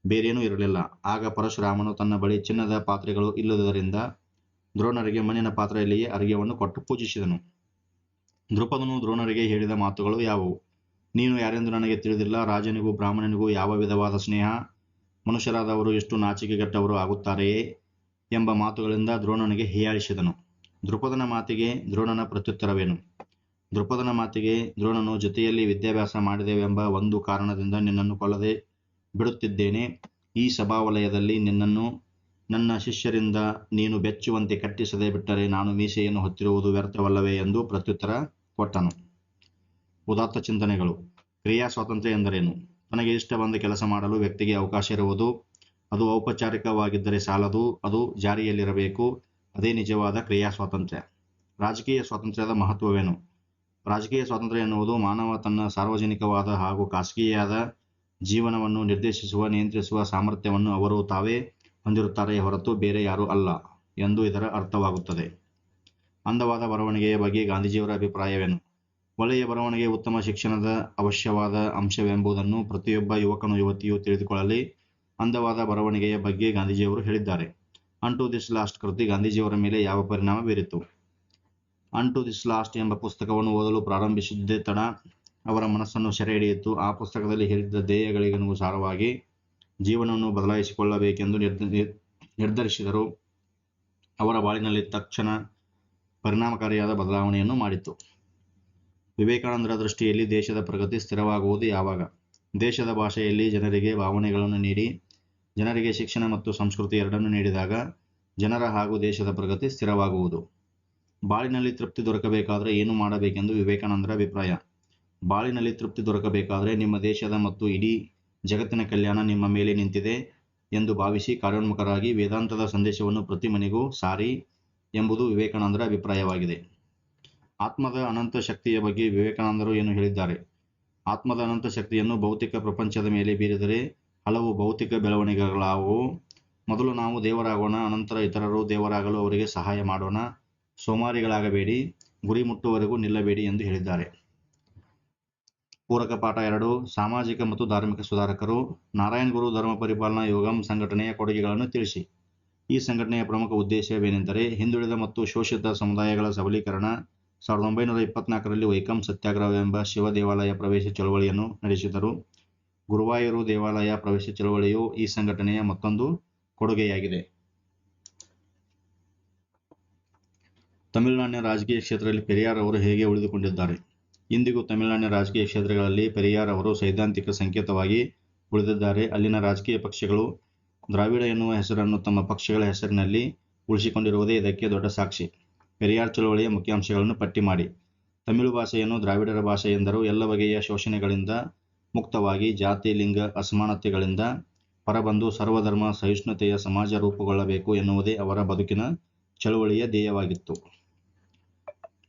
ಬೇರೇನೂ ಇರಲಿಲ್ಲ. ಆಗ ಪರಶುರಾಮನು ತನ್ನ ಬಳಿ ಚಿನ್ನದ ಪಾತ್ರೆಗಳು ಇಲ್ಲದರಿಂದ ದ್ರೋಣರಿಗೆ ಮಣ್ಣಿನ ಪಾತ್ರೆಯಲ್ಲಿಯೇ ಅರ್ಘ್ಯವನ್ನು ಕೊಟ್ಟು ಪೂಜಿಸಿದನು. ದೃಪದನು ದ್ರೋಣರಿಗೆ ಹೇಳಿದ ಮಾತುಗಳು ಯಾವುವು? ನೀನು ಯಾರೆಂದು ನನಗೆ ತಿಳಿದಿಲ್ಲ. ರಾಜನಿಗೂ ಬ್ರಾಹ್ಮಣನಿಗೂ ಯಾವ ವಿಧವಾದ ಸ್ನೇಹ? ಮನುಷ್ಯರಾದವರು ಎಷ್ಟು ನಾಚಿಕೆಗೆಟ್ಟವರು ಆಗುತ್ತಾರೆಯೇ ಎಂಬ ಮಾತುಗಳಿಂದ ದ್ರೋಣನಿಗೆ ಹೀಯಾಳಿಸಿದನು. ದೃಪದನ ಮಾತಿಗೆ ದ್ರೋಣನ ಪ್ರತ್ಯುತ್ತರವೇನು? ದೃಪದನ ಮಾತಿಗೆ ದ್ರೋಣನು ಜೊತೆಯಲ್ಲಿ ವಿದ್ಯಾಭ್ಯಾಸ ಮಾಡಿದೆವೆಂಬ ಒಂದು ಕಾರಣದಿಂದ ನಿನ್ನನ್ನು ಕೊಲ್ಲದೆ ಬಿಡುತ್ತಿದ್ದೇನೆ. ಈ ಸಭಾವಲಯದಲ್ಲಿ ನಿನ್ನನ್ನು, ನನ್ನ ಶಿಷ್ಯರಿಂದ ನೀನು ಬೆಚ್ಚುವಂತೆ ಕಟ್ಟಿಸದೆ ಬಿಟ್ಟರೆ ನಾನು ಮೀಸೆಯನ್ನು ಹೊತ್ತಿರುವುದು ವ್ಯರ್ಥವಲ್ಲವೇ ಎಂದು ಪ್ರತ್ಯುತ್ತರ ಕೊಟ್ಟನು. ಉದಾತ್ತ ಚಿಂತನೆಗಳು. ಕ್ರಿಯಾ ಸ್ವಾತಂತ್ರ್ಯ ಎಂದರೇನು? ನನಗೆ ಇಷ್ಟ ಬಂದ ಕೆಲಸ ಮಾಡಲು ವ್ಯಕ್ತಿಗೆ ಅವಕಾಶ ಇರುವುದು, ಅದು ಔಪಚಾರಿಕವಾಗಿದ್ದರೆ ಸಾಲದು, ಅದು ಜಾರಿಯಲ್ಲಿರಬೇಕು. ಅದೇ ನಿಜವಾದ ಕ್ರಿಯಾ ಸ್ವಾತಂತ್ರ್ಯ. ರಾಜಕೀಯ ಸ್ವಾತಂತ್ರ್ಯದ ಮಹತ್ವವೇನು? ರಾಜಕೀಯ ಸ್ವಾತಂತ್ರ್ಯ ಎನ್ನುವುದು ಮಾನವ ತನ್ನ ಸಾರ್ವಜನಿಕವಾದ ಹಾಗೂ ಖಾಸಗಿಯಾದ ಜೀವನವನ್ನು ನಿರ್ದೇಶಿಸುವ, ನಿಯಂತ್ರಿಸುವ ಸಾಮರ್ಥ್ಯವನ್ನು ಅವರು ತಾವೇ ಹೊಂದಿರುತ್ತಾರೆ ಹೊರತು ಬೇರೆ ಯಾರೂ ಅಲ್ಲ ಎಂದು ಇದರ ಅರ್ಥವಾಗುತ್ತದೆ. ಅಂದವಾದ ಬರವಣಿಗೆಯ ಬಗ್ಗೆ ಗಾಂಧೀಜಿಯವರ ಅಭಿಪ್ರಾಯವೇನು? ಒಳ್ಳೆಯ ಬರವಣಿಗೆ ಉತ್ತಮ ಶಿಕ್ಷಣದ ಅವಶ್ಯವಾದ ಅಂಶವೆಂಬುದನ್ನು ಪ್ರತಿಯೊಬ್ಬ ಯುವಕನು, ಯುವತಿಯು ತಿಳಿದುಕೊಳ್ಳಲಿ. ಅಂದವಾದ ಬರವಣಿಗೆಯ ಬಗ್ಗೆ ಗಾಂಧೀಜಿಯವರು ಹೇಳಿದ್ದಾರೆ. ಅನ್ ಟು ದಿಸ್ ಲಾಸ್ಟ್ ಕೃತಿ ಗಾಂಧೀಜಿಯವರ ಮೇಲೆ ಯಾವ ಪರಿಣಾಮ ಬೀರಿತು? ಅನ್ ಟು ದಿಸ್ ಲಾಸ್ಟ್ ಎಂಬ ಪುಸ್ತಕವನ್ನು ಓದಲು ಪ್ರಾರಂಭಿಸಿದ್ದೇ ತಡ. ಅವರ ಮನಸ್ಸನ್ನು ಸೆರೆ ಹಿಡಿಯಿತು. ಆ ಪುಸ್ತಕದಲ್ಲಿ ಹೇಳಿದ್ದ ಧ್ಯೇಯಗಳಿಗನುಸಾರವಾಗಿ ಜೀವನವನ್ನು ಬದಲಾಯಿಸಿಕೊಳ್ಳಬೇಕೆಂದು ನಿರ್ಧ- ನಿರ್- ನಿರ್ಧರಿಸಿದರು. ಅವರ ಬಾಳಿನಲ್ಲಿ ತಕ್ಷಣ ಪರಿಣಾಮಕಾರಿಯಾದ ಬದಲಾವಣೆಯನ್ನು ಮಾಡಿತು. ವಿವೇಕಾನಂದರ ದೃಷ್ಟಿಯಲ್ಲಿ ದೇಶದ ಪ್ರಗತಿ ಸ್ಥಿರವಾಗುವುದು ಯಾವಾಗ? ದೇಶದ ಭಾಷೆಯಲ್ಲಿ ಜನರಿಗೆ ಭಾವನೆಗಳನ್ನು ನೀಡಿ ಜನರಿಗೆ ಶಿಕ್ಷಣ ಮತ್ತು ಸಂಸ್ಕೃತಿ ಎರಡನ್ನೂ ನೀಡಿದಾಗ ಜನರ ಹಾಗೂ ದೇಶದ ಪ್ರಗತಿ ಸ್ಥಿರವಾಗುವುದು. ಬಾಳಿನಲ್ಲಿ ತೃಪ್ತಿ ದೊರಕಬೇಕಾದರೆ ಏನು ಮಾಡಬೇಕೆಂದು ವಿವೇಕಾನಂದರ ಅಭಿಪ್ರಾಯ. ಬಾಳಿನಲ್ಲಿ ತೃಪ್ತಿ ದೊರಕಬೇಕಾದರೆ ನಿಮ್ಮ ದೇಶದ ಮತ್ತು ಇಡೀ ಜಗತ್ತಿನ ಕಲ್ಯಾಣ ನಿಮ್ಮ ಮೇಲೆ ನಿಂತಿದೆ ಎಂದು ಭಾವಿಸಿ ಕಾರ್ಯೋನ್ಮುಖರಾಗಿ ವೇದಾಂತದ ಸಂದೇಶವನ್ನು ಪ್ರತಿ ಮನೆಗೂ ಸಾರಿ ಎಂಬುದು ವಿವೇಕಾನಂದರ ಅಭಿಪ್ರಾಯವಾಗಿದೆ. ಆತ್ಮದ ಅನಂತ ಶಕ್ತಿಯ ಬಗ್ಗೆ ವಿವೇಕಾನಂದರು ಏನು ಹೇಳಿದ್ದಾರೆ? ಆತ್ಮದ ಅನಂತ ಶಕ್ತಿಯನ್ನು ಭೌತಿಕ ಪ್ರಪಂಚದ ಮೇಲೆ ಬೀರಿದರೆ ಹಲವು ಭೌತಿಕ ಬೆಳವಣಿಗೆಗಳಾವು. ಮೊದಲು ನಾವು ದೇವರಾಗೋಣ, ಅನಂತರ ಇತರರು ದೇವರಾಗಲು ಅವರಿಗೆ ಸಹಾಯ ಮಾಡೋಣ. ಸೋಮಾರಿಗಳಾಗಬೇಡಿ, ಗುರಿ ಮುಟ್ಟುವವರೆಗೂ ನಿಲ್ಲಬೇಡಿ ಎಂದು ಹೇಳಿದ್ದಾರೆ. ಪೂರಕ ಪಾಠ ಎರಡು, ಸಾಮಾಜಿಕ ಮತ್ತು ಧಾರ್ಮಿಕ ಸುಧಾರಕರು. ನಾರಾಯಣ್ ಗುರು ಧರ್ಮ ಪರಿಪಾಲನಾ ಯೋಗಂ ಸಂಘಟನೆಯ ಕೊಡುಗೆಗಳನ್ನು ತಿಳಿಸಿ. ಈ ಸಂಘಟನೆಯ ಪ್ರಮುಖ ಉದ್ದೇಶವೇನೆಂದರೆ ಹಿಂದುಳಿದ ಮತ್ತು ಶೋಷಿತ ಸಮುದಾಯಗಳ ಸಬಲೀಕರಣ. ಸಾವಿರದ ಒಂಬೈನೂರ ಇಪ್ಪತ್ನಾಲ್ಕರಲ್ಲಿ ವೈಕಂ ಸತ್ಯಾಗ್ರಹವೆಂಬ ಶಿವ ದೇವಾಲಯ ಪ್ರವೇಶ ಚಳವಳಿಯನ್ನು ನಡೆಸಿದರು. ಗುರುವಾಯೂರು ದೇವಾಲಯ ಪ್ರವೇಶ ಚಳವಳಿಯು ಈ ಸಂಘಟನೆಯ ಮತ್ತೊಂದು ಕೊಡುಗೆಯಾಗಿದೆ. ತಮಿಳುನಾಡಿನ ರಾಜಕೀಯ ಕ್ಷೇತ್ರದಲ್ಲಿ ಪೆರಿಯಾರ್ ಅವರು ಹೇಗೆ ಉಳಿದುಕೊಂಡಿದ್ದಾರೆ? ಇಂದಿಗೂ ತಮಿಳುನಾಡಿನ ರಾಜಕೀಯ ಕ್ಷೇತ್ರಗಳಲ್ಲಿ ಪೆರಿಯಾರ್ ಅವರು ಸೈದ್ಧಾಂತಿಕ ಸಂಕೇತವಾಗಿ ಉಳಿದಿದ್ದಾರೆ. ಅಲ್ಲಿನ ರಾಜಕೀಯ ಪಕ್ಷಗಳು ದ್ರಾವಿಡ ಎನ್ನುವ ಹೆಸರನ್ನು ತಮ್ಮ ಪಕ್ಷಗಳ ಹೆಸರಿನಲ್ಲಿ ಉಳಿಸಿಕೊಂಡಿರುವುದೇ ಇದಕ್ಕೆ ದೊಡ್ಡ ಸಾಕ್ಷಿ. ಪೆರಿಯಾರ್ ಚಳವಳಿಯ ಮುಖ್ಯಾಂಶಗಳನ್ನು ಪಟ್ಟಿ ಮಾಡಿ. ತಮಿಳು ಭಾಷೆಯನ್ನು ದ್ರಾವಿಡರ ಭಾಷೆ ಎಂದರು. ಎಲ್ಲ ಬಗೆಯ ಶೋಷಣೆಗಳಿಂದ ಮುಕ್ತವಾಗಿ ಜಾತಿ, ಲಿಂಗ, ಅಸಮಾನತೆಗಳಿಂದ ಹೊರಬಂದು ಸರ್ವಧರ್ಮ ಸಹಿಷ್ಣುತೆಯ ಸಮಾಜ ರೂಪುಗೊಳ್ಳಬೇಕು ಎನ್ನುವುದೇ ಅವರ ಬದುಕಿನ ಚಳುವಳಿಯ ಧ್ಯೇಯವಾಗಿತ್ತು.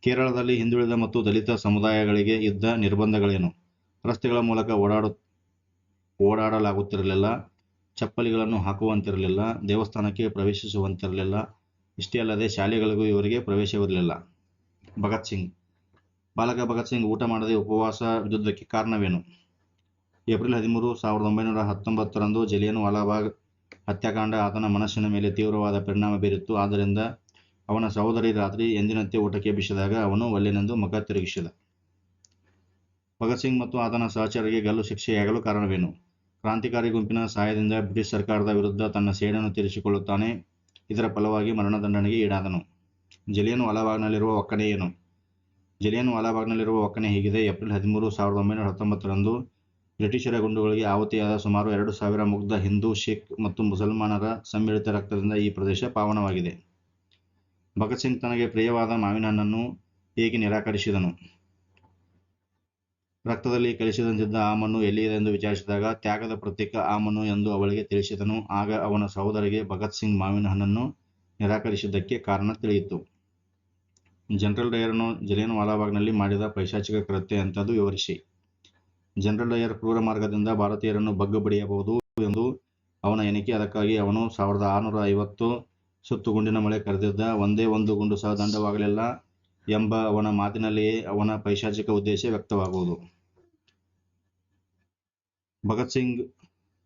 ಕೇರಳದಲ್ಲಿ ಹಿಂದುಳಿದ ಮತ್ತು ದಲಿತ ಸಮುದಾಯಗಳಿಗೆ ಇದ್ದ ನಿರ್ಬಂಧಗಳೇನು? ರಸ್ತೆಗಳ ಮೂಲಕ ಓಡಾಡು, ಓಡಾಡಲಾಗುತ್ತಿರಲಿಲ್ಲ, ಚಪ್ಪಲಿಗಳನ್ನು ಹಾಕುವಂತಿರಲಿಲ್ಲ, ದೇವಸ್ಥಾನಕ್ಕೆ ಪ್ರವೇಶಿಸುವಂತಿರಲಿಲ್ಲ, ಇಷ್ಟೇ ಅಲ್ಲದೆ ಶಾಲೆಗಳಿಗೂ ಇವರಿಗೆ ಪ್ರವೇಶವಿರಲಿಲ್ಲ. ಭಗತ್ ಸಿಂಗ್. ಬಾಲಕ ಭಗತ್ ಸಿಂಗ್ ಊಟ ಮಾಡದೆ ಉಪವಾಸ ಯುದ್ಧಕ್ಕೆ ಕಾರಣವೇನು? ಏಪ್ರಿಲ್ ಹದಿಮೂರು ಸಾವಿರದ ಒಂಬೈನೂರ ಹತ್ತೊಂಬತ್ತರಂದು ಜಲಿಯನ್ ವಾಲಾಬಾಗ್ ಹತ್ಯಾಕಾಂಡ ಆತನ ಮನಸ್ಸಿನ ಮೇಲೆ ತೀವ್ರವಾದ ಪರಿಣಾಮ ಬೀರಿತ್ತು. ಆದ್ದರಿಂದ ಅವನ ಸಹೋದರಿ ರಾತ್ರಿ ಎಂದಿನಂತೆ ಊಟಕ್ಕೆ ಎಬ್ಬಿಸಿದಾಗ ಅವನು ಒಲ್ಲೆನೆಂದು ಮುಖ ತಿರುಗಿಸಿದ. ಭಗತ್ ಸಿಂಗ್ ಮತ್ತು ಆತನ ಸಹಚರರಿಗೆ ಗಲ್ಲು ಶಿಕ್ಷೆಯಾಗಲು ಕಾರಣವೇನು? ಕ್ರಾಂತಿಕಾರಿ ಗುಂಪಿನ ಸಹಾಯದಿಂದ ಬ್ರಿಟಿಷ್ ಸರ್ಕಾರದ ವಿರುದ್ಧ ತನ್ನ ಸೇಡನ್ನು ತೀರಿಸಿಕೊಳ್ಳುತ್ತಾನೆ. ಇದರ ಫಲವಾಗಿ ಮರಣದಂಡನೆಗೆ ಈಡಾದನು. ಜಲಿಯನ್ ವಾಲಾಬಾಗ್ನಲ್ಲಿರುವ ಒಕ್ಕಣೆ ಏನು? ಜಲಿಯನ್ ವಾಲಾಬಾಗ್ನಲ್ಲಿರುವ ಒಕ್ಕಣೆ ಹೀಗಿದೆ. ಏಪ್ರಿಲ್ ಹದಿಮೂರು ಸಾವಿರದ ಒಂಬೈನೂರ ಹತ್ತೊಂಬತ್ತರಂದು ಬ್ರಿಟಿಷರ ಗುಂಡುಗಳಿಗೆ ಆಹುತಿಯಾದ ಸುಮಾರು ಎರಡು ಸಾವಿರ ಮುಗ್ಧ ಹಿಂದೂ, ಸಿಖ್ ಮತ್ತು ಮುಸಲ್ಮಾನರ ಸಮ್ಮಿಳಿತ ರಕ್ತದಿಂದ ಈ ಪ್ರದೇಶ ಪಾವನವಾಗಿದೆ. ಭಗತ್ ಸಿಂಗ್ ತನಗೆ ಪ್ರಿಯವಾದ ಮಾವಿನ ಹಣ್ಣನ್ನು ಹೇಗೆ ನಿರಾಕರಿಸಿದನು? ರಕ್ತದಲ್ಲಿ ಕಲಿಸಿದಂತಿದ್ದ ಆಮನ್ನು ಎಂದು ವಿಚಾರಿಸಿದಾಗ ತ್ಯಾಗದ ಪ್ರತೀಕ ಆ ಮಣ್ಣು ಎಂದು ಅವಳಿಗೆ ತಿಳಿಸಿದನು. ಆಗ ಅವನ ಸಹೋದರಿಗೆ ಭಗತ್ ಸಿಂಗ್ ಮಾವಿನ ಹಣ್ಣನ್ನು ನಿರಾಕರಿಸಿದ್ದಕ್ಕೆ ಕಾರಣ ತಿಳಿಯಿತು. ಜನರಲ್ ಡಯರ್ನು ಜಲಿಯನ್ ವಾಲಾಬಾಗ್ನಲ್ಲಿ ಮಾಡಿದ ಪೈಶಾಚಿಕ ಕೃತ್ಯ ಅಂತದ್ದು ವಿವರಿಸಿ. ಜನರಲ್ ಡಯರ್ ಕ್ರೂರ ಮಾರ್ಗದಿಂದ ಭಾರತೀಯರನ್ನು ಬಗ್ಗು ಬಡಿಯಬಹುದು ಎಂದು ಅವನ ಎಣಿಕೆ. ಅದಕ್ಕಾಗಿ ಅವನು ಸಾವಿರದ ಆರುನೂರ ಐವತ್ತು ಸುತ್ತು ಗುಂಡಿನ ಮಳೆ ಕರೆದಿದ್ದ ಒಂದೇ ಒಂದು ಗುಂಡು ಸಹ ದಂಡವಾಗಲಿಲ್ಲ ಎಂಬ ಅವನ ಮಾತಿನಲ್ಲಿಯೇ ಅವನ ಪೈಶಾಚಿಕ ಉದ್ದೇಶ ವ್ಯಕ್ತವಾಗುವುದು. ಭಗತ್ ಸಿಂಗ್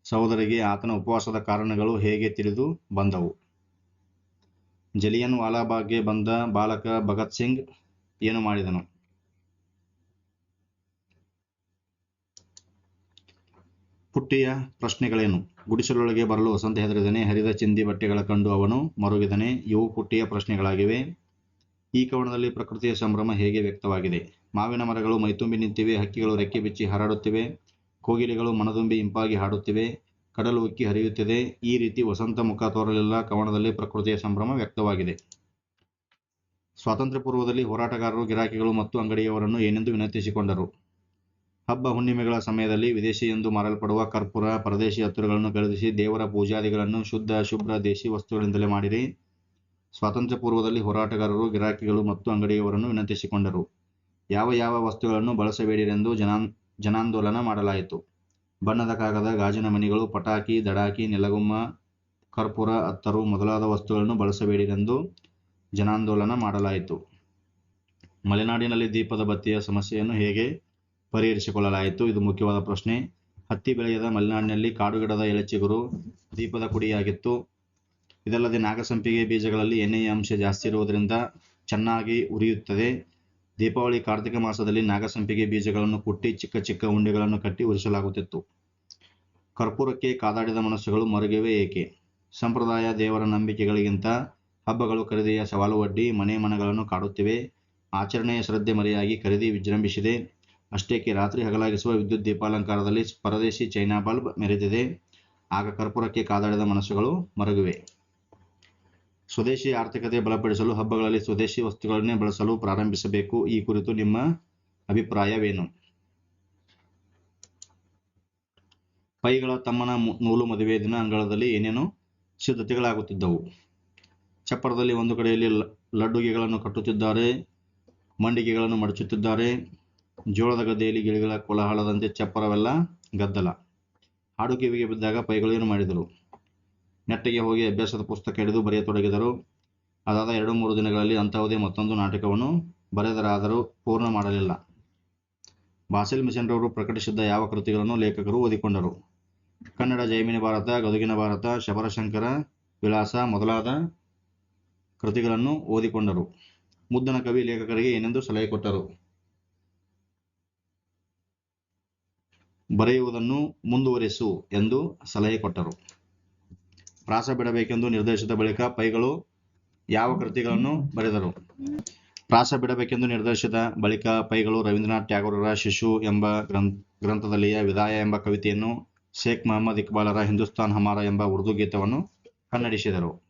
ಸಹೋದರಿಗೆ ಆತನ ಉಪವಾಸದ ಕಾರಣಗಳು ಹೇಗೆ ತಿಳಿದು ಬಂದವು? ಜಲಿಯನ್ ವಾಲಾಬಾಗ್ಗೆ ಬಂದ ಬಾಲಕ ಭಗತ್ ಸಿಂಗ್ ಏನು ಮಾಡಿದನು? ಪುಟ್ಟಿಯ ಪ್ರಶ್ನೆಗಳೇನು? ಗುಡಿಸಲೊಳಗೆ ಬರಲು ವಸಂತ ಹೆದರಿದನೆ ಹರಿದ ಚಿಂದಿ ಬಟ್ಟೆಗಳ ಕಂಡು ಅವನು ಮರುಗಿದನೆ. ಇವು ಪುಟ್ಟಿಯ ಪ್ರಶ್ನೆಗಳಾಗಿವೆ. ಈ ಕವನದಲ್ಲಿ ಪ್ರಕೃತಿಯ ಸಂಭ್ರಮ ಹೇಗೆ ವ್ಯಕ್ತವಾಗಿದೆ? ಮಾವಿನ ಮರಗಳು ಮೈತುಂಬಿ ನಿಂತಿವೆ, ಹಕ್ಕಿಗಳು ರೆಕ್ಕೆ ಬಿಚ್ಚಿ ಹಾರಾಡುತ್ತಿವೆ, ಕೋಗಿಲೆಗಳು ಮನದುಂಬಿ ಇಂಪಾಗಿ ಹಾಡುತ್ತಿವೆ, ಕಡಲು ಉಕ್ಕಿ ಹರಿಯುತ್ತಿದೆ. ಈ ರೀತಿ ವಸಂತ ಮುಖ ತೋರಲಿಲ್ಲ, ಕವನದಲ್ಲಿ ಪ್ರಕೃತಿಯ ಸಂಭ್ರಮ ವ್ಯಕ್ತವಾಗಿದೆ. ಸ್ವಾತಂತ್ರ್ಯ ಪೂರ್ವದಲ್ಲಿ ಹೋರಾಟಗಾರರು ಗಿರಾಕಿಗಳು ಮತ್ತು ಅಂಗಡಿಯವರನ್ನು ಏನೆಂದು ವಿನಂತಿಸಿಕೊಂಡರು? ಹಬ್ಬ ಹುಣ್ಣಿಮೆಗಳ ಸಮಯದಲ್ಲಿ ವಿದೇಶಿ ಎಂದು ಮಾರಲ್ಪಡುವ ಕರ್ಪೂರ, ಪರದೇಶಿ ಹತ್ತುಗಳನ್ನು ಖರೀದಿಸಿ ದೇವರ ಪೂಜಾದಿಗಳನ್ನು ಶುದ್ಧ, ಶುಭ್ರ ದೇಶಿ ವಸ್ತುಗಳಿಂದಲೇ ಮಾಡಿರಿ. ಸ್ವಾತಂತ್ರ್ಯ ಪೂರ್ವದಲ್ಲಿ ಹೋರಾಟಗಾರರು, ಗಿರಾಕಿಗಳು ಮತ್ತು ಅಂಗಡಿಯವರನ್ನು ವಿನಂತಿಸಿಕೊಂಡರು. ಯಾವ ಯಾವ ವಸ್ತುಗಳನ್ನು ಬಳಸಬೇಡಿರೆಂದು ಜನಾನ್, ಜನಾಂದೋಲನ ಮಾಡಲಾಯಿತು. ಬಣ್ಣದ ಕಾಗದ, ಗಾಜಿನ ಮನೆಗಳು ಪಟಾಕಿ, ದಡಾಕಿ, ನೆಲಗುಮ್ಮ, ಕರ್ಪೂರ, ಅತ್ತರು ಮೊದಲಾದ ವಸ್ತುಗಳನ್ನು ಬಳಸಬೇಡಿರೆಂದು ಜನಾಂದೋಲನ ಮಾಡಲಾಯಿತು. ಮಲೆನಾಡಿನಲ್ಲಿ ದೀಪದ ಬತ್ತಿಯ ಸಮಸ್ಯೆಯನ್ನು ಹೇಗೆ ಪರಿಹರಿಸಿಕೊಳ್ಳಲಾಯಿತು. ಇದು ಮುಖ್ಯವಾದ ಪ್ರಶ್ನೆ. ಹತ್ತಿ ಬೆಳೆಯದ ಮಲೆನಾಡಿನಲ್ಲಿ ಕಾಡುಗಿಡದ ಎಲೆಚಿಗುರು ದೀಪದ ಕುಡಿಯಾಗಿತ್ತು. ಇದಲ್ಲದೆ ನಾಗಸಂಪಿಗೆ ಬೀಜಗಳಲ್ಲಿ ಎಣ್ಣೆಯ ಅಂಶ ಜಾಸ್ತಿ ಇರುವುದರಿಂದ ಚೆನ್ನಾಗಿ ಉರಿಯುತ್ತದೆ. ದೀಪಾವಳಿ ಕಾರ್ತಿಕ ಮಾಸದಲ್ಲಿ ನಾಗಸಂಪಿಗೆ ಬೀಜಗಳನ್ನು ಕುಟ್ಟಿ ಚಿಕ್ಕ ಚಿಕ್ಕ ಉಂಡೆಗಳನ್ನು ಕಟ್ಟಿ ಉರಿಸಲಾಗುತ್ತಿತ್ತು. ಕರ್ಪೂರಕ್ಕೆ ಕಾದಾಡಿದ ಮನಸ್ಸುಗಳು ಮರುಗಿವೆ ಏಕೆ? ಸಂಪ್ರದಾಯ, ದೇವರ ನಂಬಿಕೆಗಳಿಗಿಂತ ಹಬ್ಬಗಳು ಖರೀದಿಯ ಸವಾಲು ಒಡ್ಡಿ ಮನೆ ಮನಗಳನ್ನು ಕಾಡುತ್ತಿವೆ. ಆಚರಣೆಯ ಶ್ರದ್ಧೆ ಮರೆಯಾಗಿ ಖರೀದಿ ವಿಜೃಂಭಿಸಿದೆ. ಅಷ್ಟೇಕೆ ರಾತ್ರಿ ಹಗಲಾಗಿಸುವ ವಿದ್ಯುತ್ ದೀಪಾಲಂಕಾರದಲ್ಲಿ ಪರದೇಶಿ ಚೈನಾ ಬಲ್ಬ್ ಮೆರೆದಿದೆ. ಆಗ ಕರ್ಪೂರಕ್ಕೆ ಕಾದಾಡಿದ ಮನಸ್ಸುಗಳು ಮರಗಿವೆ. ಸ್ವದೇಶಿ ಆರ್ಥಿಕತೆ ಬಲಪಡಿಸಲು ಹಬ್ಬಗಳಲ್ಲಿ ಸ್ವದೇಶಿ ವಸ್ತುಗಳನ್ನೇ ಬಳಸಲು ಪ್ರಾರಂಭಿಸಬೇಕು. ಈ ಕುರಿತು ನಿಮ್ಮ ಅಭಿಪ್ರಾಯವೇನು? ಪೈಗಳ ತಮ್ಮನ ನೂಲು ಮದುವೆ ದಿನ ಅಂಗಳದಲ್ಲಿ ಏನೇನು ಸಿದ್ಧತೆಗಳಾಗುತ್ತಿದ್ದವು. ಚಪ್ಪರದಲ್ಲಿ ಒಂದು ಕಡೆಯಲ್ಲಿ ಲಡ್ಡುಗೆಗಳನ್ನು ಕಟ್ಟುತ್ತಿದ್ದಾರೆ, ಮಂಡಿಗೆಗಳನ್ನು ಮಡಚುತ್ತಿದ್ದಾರೆ. ಜೋಳದ ಗದ್ದೆಯಲ್ಲಿ ಗಿಳಿಗಳ ಕೋಲಾಹಲದಂತೆ ಚಪ್ಪರವೆಲ್ಲ ಗದ್ದಲ. ಹಾಡು ಕಿವಿಗೆ ಬಿದ್ದಾಗ ಪೈಗಳು ಏನು ಮಾಡಿದರು ನೆಟ್ಟಿಗೆ ಹೋಗಿ ಅಭ್ಯಾಸದ ಪುಸ್ತಕ ಹಿಡಿದು ಬರೆಯತೊಡಗಿದರು ಅದಾದ ಎರಡು ಮೂರು ದಿನಗಳಲ್ಲಿ ಅಂತಹುದೇ ಮತ್ತೊಂದು ನಾಟಕವನ್ನು ಬರೆದರಾದರೂ ಪೂರ್ಣ ಮಾಡಲಿಲ್ಲ. ಬಾಸಿಲ್ ಮಿಷನ್ರವರು ಪ್ರಕಟಿಸಿದ್ದ ಯಾವ ಕೃತಿಗಳನ್ನು ಲೇಖಕರು ಓದಿಕೊಂಡರು? ಕನ್ನಡ, ಜೈಮಿನಿ ಭಾರತ, ಗದುಗಿನ ಭಾರತ, ಶಬರಶಂಕರ, ವಿಳಾಸ ಮೊದಲಾದ ಕೃತಿಗಳನ್ನು ಓದಿಕೊಂಡರು. ಮುದ್ದನ ಕವಿ ಲೇಖಕರಿಗೆ ಏನೆಂದು ಸಲಹೆ ಕೊಟ್ಟರು? ಬರೆಯುವುದನ್ನು ಮುಂದುವರೆಸು ಎಂದು ಸಲಹೆ ಕೊಟ್ಟರು. ಪ್ರಾಸ ಬಿಡಬೇಕೆಂದು ನಿರ್ದೇಶಿತ ಬಳಿಕ ಪೈಗಳು ಯಾವ ಕೃತಿಗಳನ್ನು ಬರೆದರು? ಪ್ರಾಸ ಬಿಡಬೇಕೆಂದು ನಿರ್ದೇಶಿತ ಬಳಿಕ ಪೈಗಳು ರವೀಂದ್ರನಾಥ್ ಟ್ಯಾಗೋರರ ಶಿಶು ಎಂಬ ಗ್ರಂಥ, ಗ್ರಂಥದಲ್ಲಿಯ ವಿದಾಯ ಎಂಬ ಕವಿತೆಯನ್ನು ಶೇಖ್ ಮೊಹಮ್ಮದ್ ಇಕ್ಬಾಲರ ಹಿಂದೂಸ್ತಾನ್ ಹಮಾರ ಎಂಬ ಉರ್ದು ಗೀತವನ್ನು ಕನ್ನಡಿಸಿದರು.